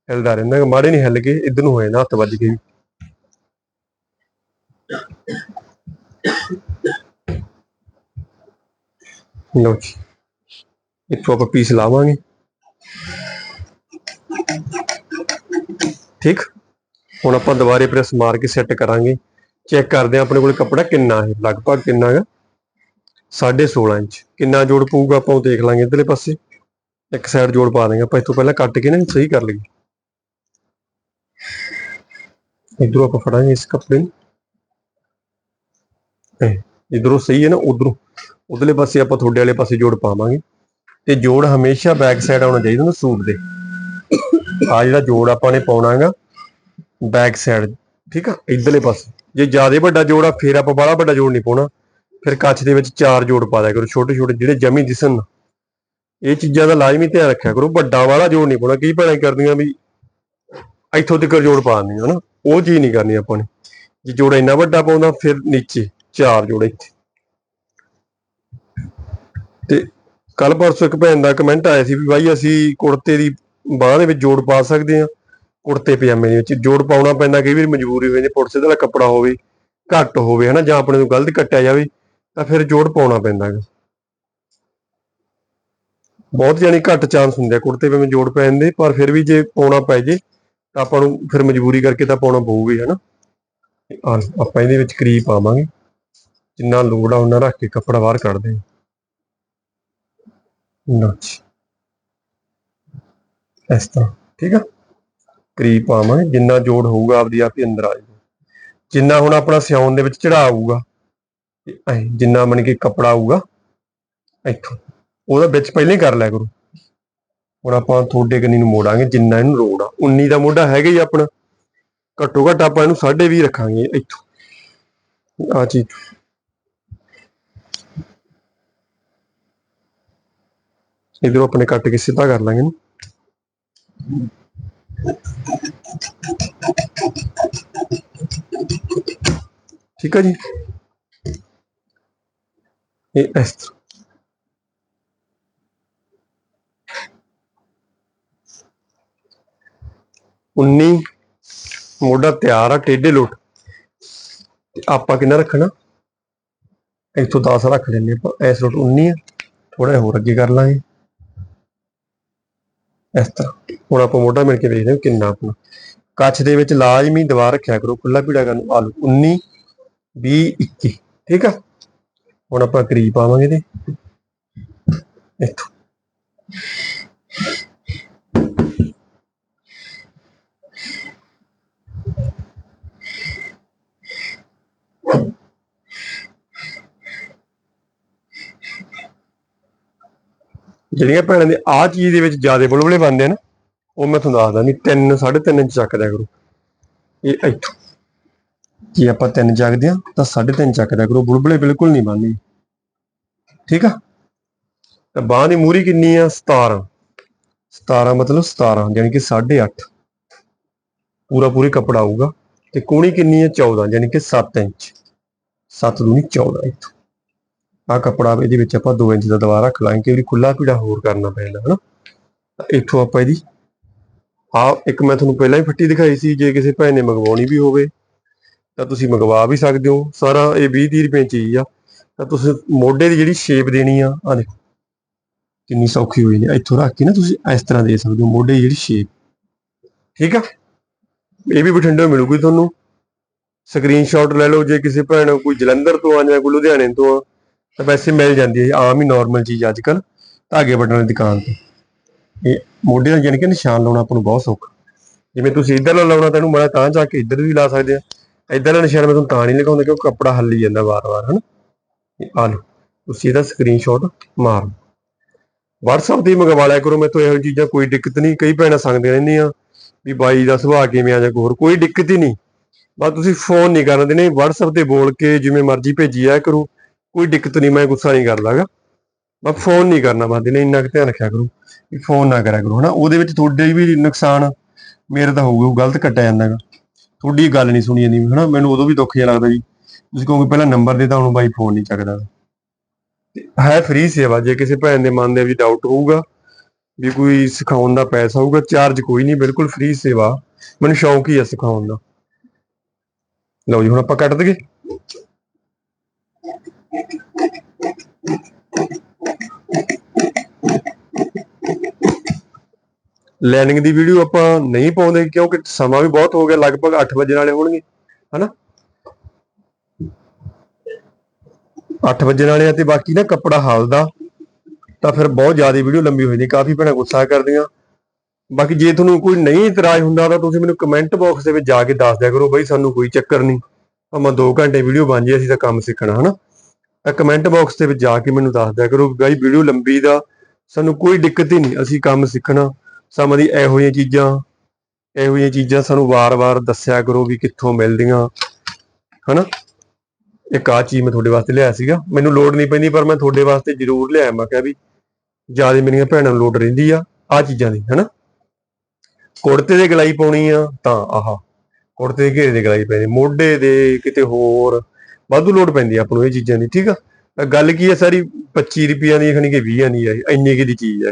ਹਿਲਦਾ ਰਹਿੰਦਾ। ਮਾੜੇ ਨਹੀਂ ਹਿੱਲ ਗਏ ਇਧਰ ਨੂੰ ਹੋਏ ਨਾ ਹੱਥ ਵੱਜ ਗਏ ਵੀ। ਜੀ। ਇੱਥੋਂ ਆਪਾਂ ਪੀਸ ਲਾਵਾਂਗੇ। ਠੀਕ? ਹੁਣ ਆਪਾਂ ਦੁਬਾਰੇ ਪ੍ਰੈਸ ਮਾਰ ਕੇ ਸੈੱਟ ਕਰਾਂਗੇ। ਚੈੱਕ ਕਰਦੇ ਹਾਂ ਆਪਣੇ ਕੋਲ ਕੱਪੜਾ ਕਿੰਨਾ ਹੈ, ਲਗਭਗ ਕਿੰਨਾ ਹੈ। 16.5 ਇੰਚ। ਕਿੰਨਾ ਜੋੜ ਪਊਗਾ ਆਪਾਂ ਉਹ ਦੇਖ ਲਾਂਗੇ ਇਧਰਲੇ ਪਾਸੇ। ਇੱਕ ਸਾਈਡ ਜੋੜ ਪਾ ਦੇਂਗੇ ਆਪਾਂ ਇੱਥੋਂ ਪਹਿਲਾਂ ਕੱਟ ਕੇ ਨਾ ਸਹੀ ਕਰ ਲਈਏ। ਇਧਰੋਂ ਆਪਾਂ ਫੜਾਂਗੇ ਇਸ ਕੱਪੜੇ ਨੂੰ। ਇਧਰੋਂ ਸਹੀ ਹੈ ਨਾ, ਉਧਰੋਂ। ਉਧਰਲੇ ਪਾਸੇ ਆਪਾਂ ਤੁਹਾਡੇ ਵਾਲੇ ਪਾਸੇ ਜੋੜ ਪਾਵਾਂਗੇ। ਤੇ ਜੋੜ ਹਮੇਸ਼ਾ ਬੈਕ ਸਾਈਡ ਆਉਣਾ ਚਾਹੀਦਾ ਨਾ ਸੂਟ ਦੇ। ਆ ਜਿਹੜਾ ਜੋੜ ਆਪਾਂ ਨੇ ਪਾਉਣਾ ਪਾਉਣਾਗਾ ਬੈਕ ਸਾਈਡ ਠੀਕ ਆ? ਇਧਰਲੇ ਪਾਸੇ। ਜੇ ਜ਼ਿਆਦਾ ਵੱਡਾ ਜੋੜ ਆ, ਫਿਰ ਆਪਾਂ ਬੜਾ ਵੱਡਾ ਜੋੜ ਨਹੀਂ ਪਾਉਣਾ। ਫਿਰ ਕੱਚ ਦੇ ਵਿੱਚ ਚਾਰ ਜੋੜ ਪਾ ਦਿਆ ਕਰੋ। ਛੋਟੇ ਛੋਟੇ ਜਿਹੜੇ ਜਮੀ ਦਿਸਣ ਇਹ ਚੀਜ਼ਾਂ ਦਾ ਲਾਜ਼ਮੀ ਧਿਆਨ ਰੱਖਿਆ ਕਰੋ। ਵੱਡਾ ਵਾਲਾ ਜੋੜ ਨਹੀਂ ਪਾਉਣਾ। ਕਈ ਭੈਣਾਂ ਕਰਦੀਆਂ ਵੀ ਇੱਥੋਂ ਤੱਕ ਜੋੜ ਪਾ ਦਿੰਦੀਆਂ, ਹਨਾ? ਉਹ ਚੀਜ਼ ਨਹੀਂ ਕਰਨੀ ਆਪਾਂ ਨੇ। ਜੇ ਜੋੜ ਇੰਨਾ ਵੱਡਾ ਪਾਉਂਦਾ, ਫਿਰ ਨੀਚੇ। ਚਾਰ ਜੋੜ। ਇੱਥੇ ਤੇ ਕੱਲ ਪਰਸੋਂ ਇੱਕ ਭੈਣ ਦਾ ਕਮੈਂਟ ਆਇਆ ਸੀ ਵੀ ਬਾਈ ਅਸੀਂ ਕੁੜਤੇ ਦੀ ਬਾਹ ਦੇ ਵਿੱਚ ਜੋੜ ਪਾ ਸਕਦੇ ਆ ਕੁੜਤੇ ਪਜਾਮੇ ਦੇ ਵਿੱਚ। ਜੋੜ ਪਾਉਣਾ ਪੈਂਦਾ ਕਈ ਵਾਰ ਮਜਬੂਰੀ ਹੋ ਜਾਂਦੀ ਪੁਰਸੇ ਦਾ ਕੱਪੜਾ ਹੋਵੇ, ਘੱਟ ਹੋਵੇ, ਹਨਾ, ਜਾਂ ਆਪਣੇ ਨੂੰ ਗਲਤ ਕੱਟਿਆ ਜਾਵੇ, ਤਾਂ ਫਿਰ ਜੋੜ ਪਾਉਣਾ ਪੈਂਦਾ ਗਾ ਬਹੁਤ ਜਾਨੀ ਘੱਟ ਚਾਂਸ ਹੁੰਦੇ ਆ ਕੁੜਤੇ ਪਜਾਮੇ ਜੋੜ ਪੈਣ ਦੇ ਪਰ ਫਿਰ ਵੀ ਜੇ ਪਾਉਣਾ ਪੈ ਜੇ, ਤਾਂ ਆਪਾਂ ਨੂੰ ਫਿਰ ਮਜਬੂਰੀ ਕਰਕੇ ਤਾਂ ਪਾਉਣਾ ਪਊਗਾ ਹੀ, ਹਨਾ। ਆਪਾਂ ਇਹਦੇ ਵਿੱਚ ਕਰੀਬ ਪਾਵਾਂਗੇ। ਜਿੰਨਾ ਲੋੜ ਆ ਉਹਨਾਂ ਰੱਖ ਕੇ ਕੱਪੜਾ ਬਾਹਰ ਕੱਢਦੇ ਹਾਂ ਲਓ ਜੀ। ਇਸ ਤਰ੍ਹਾਂ, ਠੀਕ ਆ? ਕਰੀਬ ਪਾਵਾਂਗੇ ਜਿੰਨਾ ਜੋੜ ਹੋਊਗਾ ਆਪਦੀ ਆਪ ਹੀ ਅੰਦਰ ਆ ਜਾਊਗਾ। ਜਿੰਨਾ ਹੁਣ ਆਪਣਾ ਸਿਉਣ ਦੇ ਵਿੱਚ ਚੜਾ ਆਊਗਾ ਤੇ ਐਂ ਜਿੰਨਾ ਮਨ ਕੇ ਕੱਪੜਾ ਆਊਗਾ, ਇੱਥੋਂ। ਉਹਦਾ ਵਿੱਚ ਪਹਿਲਾਂ ਹੀ ਕਰ ਲਿਆ ਕਰੋ। ਹੁਣ ਆਪਾਂ ਤੁਹਾਡੇ ਕੰਨੀ ਨੂੰ ਮੋੜਾਂਗੇ, ਜਿੰਨਾ ਇਹਨੂੰ ਲੋੜ ਆ। 19 ਦਾ ਮੋਢਾ ਹੈਗਾ ਹੀ ਆਪਣਾ। ਘੱਟੋ ਘੱਟ ਆਪਾਂ ਇਹਨੂੰ 20 ਰੱਖਾਂਗੇ, ਇੱਥੋਂ। ਆ ਚੀਜ਼। ਇਧਰੋਂ ਆਪਣੇ ਕੱਟ ਕੇ ਸਿੱਧਾ ਕਰ ਲਾਂਗੇ ਇਹਨੂੰ। ਠੀਕ ਹੈ ਜੀ। ਇਹ ਇਸ ਤਰ੍ਹਾਂ। ਉਨੀ ਮੋਢਾ ਤਿਆਰ ਆ, ਟੇਢੇ ਲੋਟ। ਆਪਾਂ ਕਿੰਨਾ ਰੱਖਣਾ? ਇੱਥੋਂ 10 ਰੱਖ ਲੈਂਦੇ ਆਪਾਂ। ਇਸ ਲੋਟ 19 ਆ। ਥੋੜਾ ਜਿਹਾ ਹੋਰ ਅੱਗੇ ਕਰ ਲਾਂਗੇ। ਇਸ ਤਰ੍ਹਾਂ। ਹੁਣ ਆਪਾਂ ਮੋਢਾ ਮਿਲ ਕੇ ਵੇਖਦੇ ਹਾਂ ਕਿੰਨਾ ਆਪਣਾ ਕੱਛ ਦੇ ਵਿੱਚ ਲਾਜ਼ਮੀ ਦਵਾ ਰੱਖਿਆ ਕਰੋ। ਖੁੱਲਾ ਪੀੜਾ ਕਰਨ ਆਲੂ। 19 20 21 ਠੀਕ ਆ? ਹੁਣ ਆਪਾਂ ਕਰੀਬ ਪਾਵਾਂਗੇ ਤੇ ਇੱਥੋਂ। ਜਿਹੜੀਆਂ ਭੈਣਾਂ ਦੇ ਆਹ ਚੀਜ਼ ਦੇ ਵਿੱਚ ਜ਼ਿਆਦਾ ਬੁਲਬੁਲੇ ਬਣਦੇ ਆ ਨਾ, ਉਹ ਮੈਂ ਤੁਹਾਨੂੰ ਦੱਸਦਾ ਨਹੀਂ 3 3.5 ਇੰਚ ਚੱਕ ਦਿਆ ਕਰੋ। ਇਹ ਇੱਥੋਂ। ਜੇ ਆਪਾਂ 3 ਚੱਕਦੇ ਆ ਤਾਂ 3.5 ਚੱਕ ਦਿਆ ਕਰੋ, ਬੁਲਬੁਲੇ ਬਿਲਕੁਲ ਨਹੀਂ ਬਣਦੇ। ਠੀਕ ਆ? ਤਾਂ ਬਾਹ ਦੀ ਮੂਰੀ ਕਿੰਨੀ ਆ? 17 17 ਮਤਲਬ 17 ਯਾਨੀ ਕਿ 8.5 ਪੂਰਾ ਪੂਰੀ ਕੱਪੜਾ ਆਊਗਾ। ਤੇ ਕੋਣੀ ਕਿੰਨੀ ਹੈ 14 ਯਾਨੀ ਕਿ 7 ਇੰਚ। 7 ਦੂਣੀ 14 ਇੱਥੋਂ। ਆ ਕੱਪੜਾ ਇਹਦੇ ਵਿੱਚ ਆਪਾਂ 2 ਇੰਚ ਦਾ ਦਵਾ ਰੱਖ ਲਾਂਗੇ ਕਿ ਵੀ ਖੁੱਲਾ ਪੀੜਾ ਹੋਰ ਕਰਨਾ ਪੈਂਦਾ, ਹਨਾ? ਤਾਂ ਇੱਥੋਂ ਆਪਾਂ ਇਹਦੀ ਆ ਇੱਕ ਮੈਂ ਤੁਹਾਨੂੰ ਪਹਿਲਾਂ ਹੀ ਫੱਟੀ ਦਿਖਾਈ ਸੀ, ਜੇ ਕਿਸੇ ਭੈਣ ਨੇ ਮੰਗਵਾਉਣੀ ਵੀ ਹੋਵੇ, ਤਾਂ ਤੁਸੀਂ ਮੰਗਵਾ ਵੀ ਸਕਦੇ ਹੋ। ਸਾਰਾ ਇਹ 20 30 ਰੁਪਏ ਚੀਜ਼ ਆ। ਤਾਂ ਤੁਸੀਂ ਮੋਢੇ ਦੀ ਜਿਹੜੀ ਸ਼ੇਪ ਦੇਣੀ ਆ ਆ ਦੇਖੋ। ਕਿੰਨੀ ਸੌਖੀ ਹੋਈ ਨੇ ਇੱਥੋਂ ਰੱਖ ਕੇ ਨਾ ਤੁਸੀਂ ਇਸ ਤਰ੍ਹਾਂ ਦੇ ਸਕਦੇ ਹੋ, ਮੋਢੇ ਦੀ ਜਿਹੜੀ ਸ਼ੇਪ ਠੀਕ ਆ? ਇਹ ਵੀ ਬਠਿੰਡੇ ਮਿਲੂਗੀ ਤੁਹਾਨੂੰ। ਸਕਰੀਨਸ਼ਾਟ ਲੈ ਲਓ, ਜੇ ਕਿਸੇ ਭੈਣ ਕੋਈ ਜਲੰਧਰ ਤੋਂ ਆ ਜਾਂ ਕੋਈ ਲੁਧਿਆਣੇ ਤੋਂ ਆ ਤਾਂ ਵੈਸੇ ਮਿਲ ਜਾਂਦੀ ਹੈ, ਆਮ ਹੀ ਨਾਰਮਲ ਚੀਜ਼ ਅੱਜ ਕੱਲ ਧਾਗੇ ਵੱਢਣ ਦੀ ਦੁਕਾਨ ਤੇ। ਇਹ ਮੋਢੇ ਨਾਲ ਯਾਨੀ ਕਿ ਨਿਸ਼ਾਨ ਲਾਉਣਾ ਆਪਾਂ ਨੂੰ ਬਹੁਤ ਸੌਖਾ। ਜਿਵੇਂ ਤੁਸੀਂ ਇੱਧਰ ਨਾਲ ਲਾਉਣਾ ਤੈਨੂੰ ਮੜਾ ਤਾਂ ਜਾ ਕੇ ਇੱਧਰ ਵੀ ਲਾ ਸਕਦੇ ਆ। ਇੱਧਰ ਵਾਲਾ ਨਿਸ਼ਾਨ ਮੈਂ ਤੁਹਾਨੂੰ ਤਾਂ ਨਹੀਂ ਲਗਾਉਂਦਾ ਕਿਉਂਕਿ ਕੱਪੜਾ ਹੱਲੀ ਜਾਂਦਾ ਵਾਰ-ਵਾਰ, ਹਨਾ? ਇਹ ਆ ਲਓ, ਤੁਸੀਂ ਇਹਦਾ ਸਕਰੀਨਸ਼ਾਟ ਮਾਰ WhatsApp ਤੇ ਹੀ ਮੰਗਵਾ ਲਿਆ ਕਰੋ ਮੈਥੋਂ ਇਹੋ ਜਿਹੀਆਂ ਚੀਜ਼ਾਂ ਕੋਈ ਦਿੱਕਤ ਨਹੀਂ। ਕਈ ਭੈਣਾਂ ਸੰਗਦੀਆਂ ਰਹਿੰਦੀਆਂ ਵੀ ਬਾਈ ਦਾ ਸੁਭਾਅ ਕਿਵੇਂ ਆ ਜਾਂ ਕੋਈ ਹੋਰ, ਕੋਈ ਦਿੱਕਤ ਹੀ ਨਹੀਂ। ਬਸ ਤੁਸੀਂ ਫੋਨ ਨਹੀਂ ਕਰਨ ਦੇਣੇ WhatsApp ਤੇ ਬੋਲ ਕੇ ਜਿਵੇਂ ਮਰਜ਼ੀ ਭੇਜੀ ਜਾਇਆ ਕਰੋ। ਕੋਈ ਦਿੱਕਤ ਨਹੀਂ, ਮੈਂ ਗੁੱਸਾ ਨਹੀਂ ਕਰਦਾਗਾ। ਬਸ ਫੋਨ ਨਹੀਂ ਕਰਨਾ ਬਸ ਦਿਨੇ ਇੰਨਾ ਕੁ ਧਿਆਨ ਰੱਖਿਆ ਕਰੋ ਵੀ ਫੋਨ ਨਾ ਕਰਿਆ ਕਰੋ, ਹਨਾ? ਉਹਦੇ ਵਿੱਚ ਤੁਹਾਡੇ ਵੀ ਨੁਕਸਾਨ ਮੇਰੇ ਤਾਂ ਹੋਊਗਾ, ਉਹ ਗਲਤ ਕੱਟਿਆ ਜਾਂਦਾਗਾ। ਤੁਹਾਡੀ ਗੱਲ ਨਹੀਂ ਸੁਣੀ ਜਾਂਦੀ, ਹਨਾ? ਮੈਨੂੰ ਉਦੋਂ ਵੀ ਦੁੱਖ ਜਿਹਾ ਲੱਗਦਾ ਜੀ। ਤੁਸੀਂ ਕਹੋਗੇ ਪਹਿਲਾਂ ਨੰਬਰ ਦੇ ਤਾਂ ਹੁਣ ਬਾਈ ਫੋਨ ਨਹੀਂ ਚੱਕਦਾ। ਹੈ ਫ੍ਰੀ ਸੇਵਾ, ਜੇ ਕਿਸੇ ਭੈਣ ਦੇ ਮਨ ਦੇ ਵਿੱਚ ਡਾਊਟ ਹੋਊਗਾ, ਵੀ ਕੋਈ ਸਿਖਾਉਣ ਦਾ ਪੈਸਾ ਹੋਊਗਾ ਚਾਰਜ ਕੋਈ ਨਹੀਂ, ਬਿਲਕੁਲ ਫ੍ਰੀ ਸੇਵਾ। ਮੈਨੂੰ ਸ਼ੌਂਕ ਹੀ ਆ ਸਿਖਾਉਣ ਦਾ। ਲਓ ਜੀ, ਹੁਣ ਆਪਾਂ ਕੱਟ ਦਈਏ। ਲੈਨਿੰਗ ਦੀ ਵੀਡੀਓ ਆਪਾਂ ਨਹੀਂ ਪਾਉਂਦੇ ਕਿਉਂਕਿ ਸਮਾਂ ਵੀ ਬਹੁਤ ਹੋ ਗਿਆ, ਲਗਭਗ 8 ਵਜੇ ਵਾਲੇ ਹੋਣਗੇ, ਹਨਾ? 8 ਵਜੇ ਵਾਲੇ ਆ ਤੇ ਬਾਕੀ ਨਾ ਕੱਪੜਾ ਹਾਲਦਾ, ਤਾਂ ਫਿਰ ਬਹੁਤ ਜ਼ਿਆਦਾ ਵੀਡੀਓ ਲੰਬੀ ਹੋ ਜਾਂਦੀ, ਕਾਫੀ ਭੈਣਾਂ ਗੁੱਸਾ ਕਰਦੀਆਂ। ਬਾਕੀ ਜੇ ਤੁਹਾਨੂੰ ਕੋਈ ਨਹੀਂ ਇਤਰਾਜ਼ ਹੁੰਦਾ ਤਾਂ ਤੁਸੀਂ ਮੈਨੂੰ ਕਮੈਂਟ ਬਾਕਸ ਦੇ ਵਿੱਚ ਜਾ ਕੇ ਦੱਸ ਦਿਆ ਕਰੋ ਬਈ ਸਾਨੂੰ ਕੋਈ ਚੱਕਰ ਨਹੀਂ ਭਾਵੇਂ 2 ਘੰਟੇ ਵੀਡੀਓ ਬਣ ਜੇ ਅਸੀਂ ਤਾਂ ਕੰਮ ਸਿੱਖਣਾ, ਹਨਾ? ਕਮੈਂਟ ਬਾਕਸ ਦੇ ਵਿੱਚ ਜਾ ਕੇ ਮੈਨੂੰ ਦੱਸ ਦਿਆ ਕਰੋ ਬਈ ਵੀਡੀਓ ਲੰਬੀ ਦਾ, ਸਾਨੂੰ ਕੋਈ ਦਿੱਕਤ ਹੀ ਨਹੀਂ, ਅਸੀਂ ਕੰਮ ਸਿੱਖਣਾ। ਸਾਨੂੰ ਦੀ ਇਹੋ ਜਿਹੀਆਂ ਚੀਜ਼ਾਂ, ਇਹੋ ਜਿਹੀਆਂ ਚੀਜ਼ਾਂ ਸਾਨੂੰ ਵਾਰ-ਵਾਰ ਦੱਸਿਆ ਕਰੋ ਵੀ ਕਿੱਥੋਂ ਮਿਲਦੀਆਂ। ਹਨਾ? ਇੱਕ ਆ ਚੀਜ਼ ਮੈਂ ਤੁਹਾਡੇ ਵਾਸਤੇ ਲਿਆਇਆ ਸੀਗਾ। ਮੈਨੂੰ ਲੋੜ ਨਹੀਂ ਪੈਂਦੀ, ਪਰ ਮੈਂ ਤੁਹਾਡੇ ਵਾਸਤੇ ਜ਼ਰੂਰ ਲਿਆਇਆ। ਮੈਂ ਕਿਹਾ ਵੀ ਜ਼ਿਆਦਾ ਮੇਰੀਆਂ ਭੈਣਾਂ ਨੂੰ ਲੋੜ ਰਹਿੰਦੀ ਆ ਆ ਚੀਜ਼ਾਂ ਦੀ, ਹਨਾ? ਕੁੜਤੇ ਦੇ ਗਲਾਈ ਪਾਉਣੀ ਆ ਤਾਂ ਆਹ, ਕੁੜਤੇ ਦੇ ਘੇਰੇ ਦੇ ਗਲਾਈ ਪੈਣੀ ਮੋਢੇ ਦੇ, ਕਿਤੇ ਹੋਰ। ਵਾਧੂ ਲੋੜ ਪੈਂਦੀ ਆ ਆਪਾਂ ਨੂੰ ਇਹ ਚੀਜ਼ਾਂ ਦੀ ਠੀਕ ਆ? ਗੱਲ ਕੀ ਹੈ ਸਾਰੀ 25 ਰੁਪਈਆ ਦੀ ਖਣੀ ਕਿ 20 ਦੀ ਆ ਇਹ, ਇੰਨੀ ਕੀ ਦੀ ਚੀਜ਼ ਆ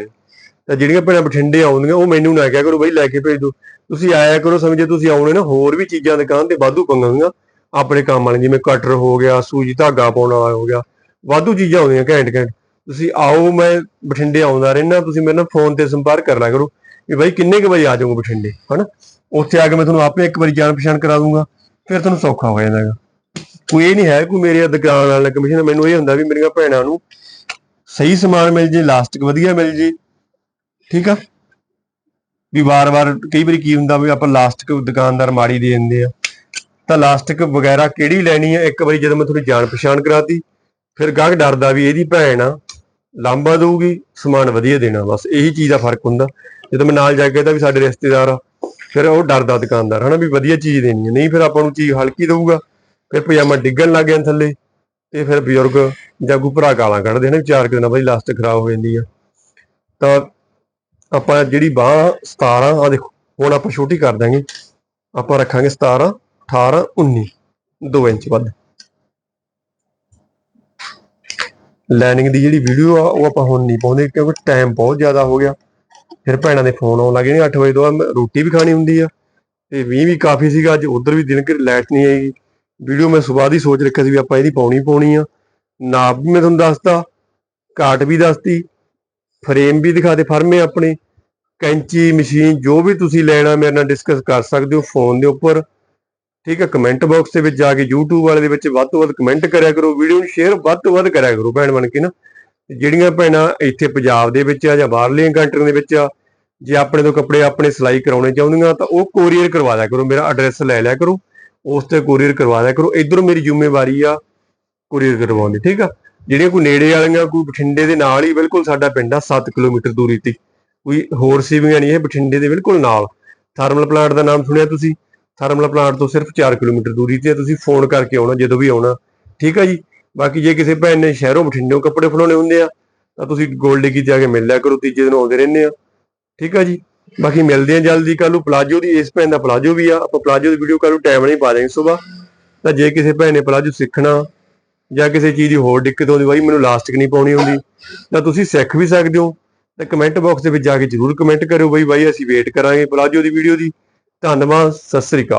ਤਾਂ ਜਿਹੜੀਆਂ ਭੈਣਾਂ ਬਠਿੰਡੇ ਆਉਂਦੀਆਂ ਉਹ ਮੈਨੂੰ ਨਾ ਕਿਹਾ ਕਰੋ ਬਈ ਲੈ ਕੇ ਭੇਜ ਦਿਓ। ਤੁਸੀਂ ਆਇਆ ਕਰੋ ਸਮਝੇ ਤੁਸੀਂ ਆਉਣੇ ਨਾ ਹੋਰ ਵੀ ਚੀਜ਼ਾਂ ਦੁਕਾਨ ਤੇ ਵਾਧੂ ਪੰਗਾਂਗਾ ਆਪਣੇ ਕੰਮ ਵਾਲੇ ਜਿਵੇਂ ਕਟਰ ਹੋ ਗਿਆ ਸੂਜੀ ਧਾਗਾ ਪਾਉਣ ਵਾਲਾ ਹੋ ਗਿਆ ਵਾਧੂ ਚੀਜ਼ਾਂ ਆਉਂਦੀਆਂ ਘੈਂਟ ਘੈਂਟ। ਤੁਸੀਂ ਆਓ ਮੈਂ ਬਠਿੰਡੇ ਆਉਂਦਾ ਰਹਿਣਾ ਤੁਸੀਂ ਮੇਰੇ ਨਾਲ ਫੋਨ ਤੇ ਸੰਪਰਕ ਕਰ ਲਿਆ ਕਰੋ ਵੀ ਬਾਈ ਕਿੰਨੇ ਕੁ ਵਜੇ ਆ ਜਾਓਗੇ ਬਠਿੰਡੇ ਹਨਾ? ਉੱਥੇ ਆ ਕੇ ਮੈਂ ਤੁਹਾਨੂੰ ਆਪੇ ਇੱਕ ਵਾਰੀ ਜਾਣ ਪਛਾਣ ਕਰਾ ਦੂੰਗਾ ਫਿਰ ਤੁਹਾਨੂੰ ਸੌਖਾ ਹੋ ਜਾਂਦਾ ਹੈਗਾ। ਕੋਈ ਇਹ ਨਹੀਂ ਹੈ, ਕੋਈ ਮੇਰੇ ਦੁਕਾਨ ਵਾਲਾ ਕਮਿਸ਼ਨ ਮੈਨੂੰ ਇਹ ਹੁੰਦਾ ਵੀ ਮੇਰੀਆਂ ਭੈਣਾਂ ਨੂੰ ਸਹੀ ਸਮਾਨ ਮਿਲ ਜੇ ਲਾਸਟਿਕ ਵਧੀਆ ਮਿਲ ਜੇ, ਠੀਕ ਆ? ਵੀ ਵਾਰ-ਵਾਰ ਕਈ ਵਾਰੀ ਕੀ ਹੁੰਦਾ ਵੀ ਆਪਾਂ ਲਾਸਟਿਕ ਦੁਕਾਨਦਾਰ ਮਾੜੀ ਦੇ ਦਿੰਦੇ ਆ। ਤਾਂ ਲਾਸਟਿਕ ਵਗੈਰਾ ਕਿਹੜੀ ਲੈਣੀ ਹੈ ਇੱਕ ਵਾਰੀ ਜਦੋਂ ਮੈਂ ਥੋੜੀ ਜਾਣ ਪਛਾਣ ਕਰਾਤੀ, ਫਿਰ ਗਾਹਕ ਡਰਦਾ ਵੀ ਇਹਦੀ ਭੈਣ ਆ ਲਾਂਬਾ ਦਊਗੀ, ਸਮਾਨ ਵਧੀਆ ਦੇਣਾ, ਬਸ ਇਹੀ ਚੀਜ਼ ਦਾ ਫ਼ਰਕ ਹੁੰਦਾ। ਜਦੋਂ ਮੈਂ ਨਾਲ ਜਾ ਕੇ ਤਾਂ ਵੀ ਸਾਡੇ ਰਿਸ਼ਤੇਦਾਰ ਆ, ਫਿਰ ਉਹ ਡਰਦਾ ਦੁਕਾਨਦਾਰ, ਹਨਾ ਵੀ ਵਧੀਆ ਚੀਜ਼ ਦੇਣੀ ਹੈ ਨਹੀਂ, ਫਿਰ ਆਪਾਂ ਨੂੰ ਚੀਜ਼ ਹਲਕੀ ਦਊਗਾ। ਫਿਰ ਪਜਾਮਾ ਡਿੱਗਣ ਲੱਗ ਗਿਆ ਥੱਲੇ ਤੇ ਫਿਰ ਬਜ਼ੁਰਗ ਜਾਗੂ ਭਰਾ ਗਾਲਾਂ ਕੱਢਦੇ ਨੇ ਵੀ ਚਾਰ ਕੁ ਦਿਨਾਂ ਬਾਅਦ ਲਾਸਟ ਖਰਾਬ ਹੋ ਜਾਂਦੀ ਆ। ਤਾਂ ਆਪਾਂ ਜਿਹੜੀ ਬਾਹ 17 ਆ ਦੇਖੋ, ਹੁਣ ਆਪਾਂ ਛੋਟੀ ਕਰ ਦਾਂਗੇ ਆਪਾਂ ਰੱਖਾਂਗੇ 17 18 19 2 ਇੰਚ ਵੱਧ। ਲਾਈਨਿੰਗ ਦੀ ਜਿਹੜੀ ਵੀਡੀਓ ਆ, ਉਹ ਆਪਾਂ ਹੁਣ ਨਹੀਂ ਪਾਉਂਦੇ ਕਿਉਂਕਿ ਟਾਈਮ ਬਹੁਤ ਜ਼ਿਆਦਾ ਹੋ ਗਿਆ। ਫਿਰ ਭੈਣਾਂ ਦੇ ਫੋਨ ਆਉਣ ਲੱਗੇ ਨੇ 8 ਵਜੇ ਤੋਂ ਰੋਟੀ ਵੀ ਖਾਣੀ ਹੁੰਦੀ ਆ। ਤੇ 20 ਵੀ ਕਾਫੀ ਸੀਗਾ, ਅੱਜ ਉਧਰ ਵੀ ਦਿਨ ਕਿ ਲਾਈਟ ਨਹੀਂ ਆਏਗੀ ਵੀਡੀਓ ਮੈਂ ਸਵੇਰ ਦੀ ਸੋਚ ਰੱਖਿਆ ਸੀ ਵੀ ਆਪਾਂ ਇਹਦੀ ਪਾਉਣੀ ਪਾਉਣੀ ਆ। ਨਾਪ ਵੀ ਮੈਂ ਤੁਹਾਨੂੰ ਦੱਸਤਾ ਕਾਟ ਵੀ ਦੱਸਤੀ ਫਰੇਮ ਵੀ ਦਿਖਾ ਦੇ ਫਰਮੇ ਆਪਣੇ। ਕੈਂਚੀ, ਮਸ਼ੀਨ, ਜੋ ਵੀ ਤੁਸੀਂ ਲੈਣਾ, ਮੇਰੇ ਨਾਲ ਡਿਸਕਸ ਕਰ ਸਕਦੇ ਹੋ ਫੋਨ ਦੇ ਉੱਪਰ। ਠੀਕ ਹੈ ਕਮੈਂਟ ਬਾਕਸ ਦੇ ਵਿੱਚ ਜਾ ਕੇ YouTube ਵਾਲੇ ਦੇ ਵਿੱਚ ਵੱਧ ਤੋਂ ਵੱਧ ਕਮੈਂਟ ਕਰਿਆ ਕਰੋ। ਵੀਡੀਓ ਨੂੰ ਸ਼ੇਅਰ ਵੱਧ ਤੋਂ ਵੱਧ ਕਰਿਆ ਕਰੋ ਭੈਣ ਬਣ ਕੇ ਨਾ। ਜਿਹੜੀਆਂ ਭੈਣਾਂ ਇੱਥੇ ਪੰਜਾਬ ਦੇ ਵਿੱਚ ਆ ਜਾਂ ਬਾਹਰਲੀਆਂ ਕੰਟਰੀਆਂ ਦੇ ਵਿੱਚ ਆ, ਜੇ ਆਪਣੇ ਤੋਂ ਕੱਪੜੇ ਆਪਣੇ ਸਿਲਾਈ ਕਰਾਉਣੇ ਚਾਹੁੰਦੀਆਂ ਤਾਂ ਉਹ ਕੋਰੀਅਰ ਕਰਵਾ ਲਿਆ ਕਰੋ, ਮੇਰਾ ਐਡਰੈਸ ਲੈ ਲਿਆ ਕਰੋ। ਉਸ ਤੇ ਕੋਰੀਅਰ ਕਰਵਾ ਦਿਆ ਕਰੋ। ਇਧਰੋਂ ਮੇਰੀ ਜ਼ਿੰਮੇਵਾਰੀ ਆ ਕੋਰੀਅਰ ਕਰਵਾਉਣ ਦੀ, ਠੀਕ ਆ? ਜਿਹੜੀਆਂ ਕੋਈ ਨੇੜੇ ਵਾਲੀਆਂ, ਕੋਈ ਬਠਿੰਡੇ ਦੇ ਨਾਲ ਹੀ ਬਿਲਕੁਲ ਸਾਡਾ ਪਿੰਡ ਆ 7 ਕਿਲੋਮੀਟਰ ਦੂਰੀ ਤੇ। ਕੋਈ ਹੋਰ ਸੀਵੀਆਂ ਨਹੀਂ, ਇਹ ਬਠਿੰਡੇ ਦੇ ਬਿਲਕੁਲ ਨਾਲ। ਥਰਮਲ ਪਲਾਂਟ ਦਾ ਨਾਮ ਸੁਣਿਆ ਤੁਸੀਂ? ਥਰਮਲ ਪਲਾਂਟ ਤੋਂ ਸਿਰਫ 4 ਕਿਲੋਮੀਟਰ ਦੂਰੀ ਤੇ ਤੁਸੀਂ ਫੋਨ ਕਰਕੇ ਆਉਣਾ, ਜਦੋਂ ਵੀ ਆਉਣਾ। ਠੀਕ ਆ ਜੀ? ਬਾਕੀ ਜੇ ਕਿਸੇ ਭੈਣ ਨੇ ਸ਼ਹਿਰੋਂ ਬਠਿੰਡੇੋਂ ਕੱਪੜੇ ਫੜਾਉਣੇ ਹੁੰਦੇ ਆ, ਤਾਂ ਤੁਸੀਂ ਗੋਲਡ ਕੀ ਜਾ ਕੇ ਮਿਲ ਲਿਆ ਕਰੋ, ਤੀਜੇ ਦਿਨ ਆਉਂਦੇ ਰਹਿੰਦੇ ਆ। ਠੀਕ ਆ ਜੀ? ਬਾਕੀ ਮਿਲਦੇ ਆ ਜਲਦੀ ਕੱਲ ਨੂੰ ਪਲਾਜੋ ਦੀ, ਇਸ ਭੈਣ ਦਾ ਪਲਾਜੋ ਵੀ ਆ। ਆਪਾਂ ਪਲਾਜੋ ਦੀ ਵੀਡੀਓ ਕੱਲ ਨੂੰ ਟਾਈਮ ਨਹੀਂ ਪਾ ਦੇਂਗੇ ਸਵੇਰ ਤਾਂ ਜੇ ਕਿਸੇ ਭੈਣ ਨੇ ਪਲਾਜੋ ਸਿੱਖਣਾ ਜਾਂ ਕਿਸੇ ਚੀਜ਼ ਦੀ ਹੋਰ ਦਿੱਕਤ ਆਉਂਦੀ, ਬਾਈ ਮੈਨੂੰ ਲਾਸਟਿਕ ਨਹੀਂ ਪਾਉਣੀ ਹੁੰਦੀ, ਤਾਂ ਤੁਸੀਂ ਸਿੱਖ ਵੀ ਸਕਦੇ ਹੋ। ਤਾਂ ਕਮੈਂਟ ਬਾਕਸ ਦੇ ਵਿੱਚ ਜਾ ਕੇ ਜਰੂਰ ਕਮੈਂਟ ਕਰਿਓ ਬਾਈ। ਬਾਈ, ਅਸੀਂ ਵੇਟ ਕਰਾਂਗੇ ਪਲਾਜੋ ਦੀ ਵੀਡੀਓ ਦੀ। ਧੰਨਵਾਦ, ਸਤਿ ਸ੍ਰੀ ਅਕਾਲ।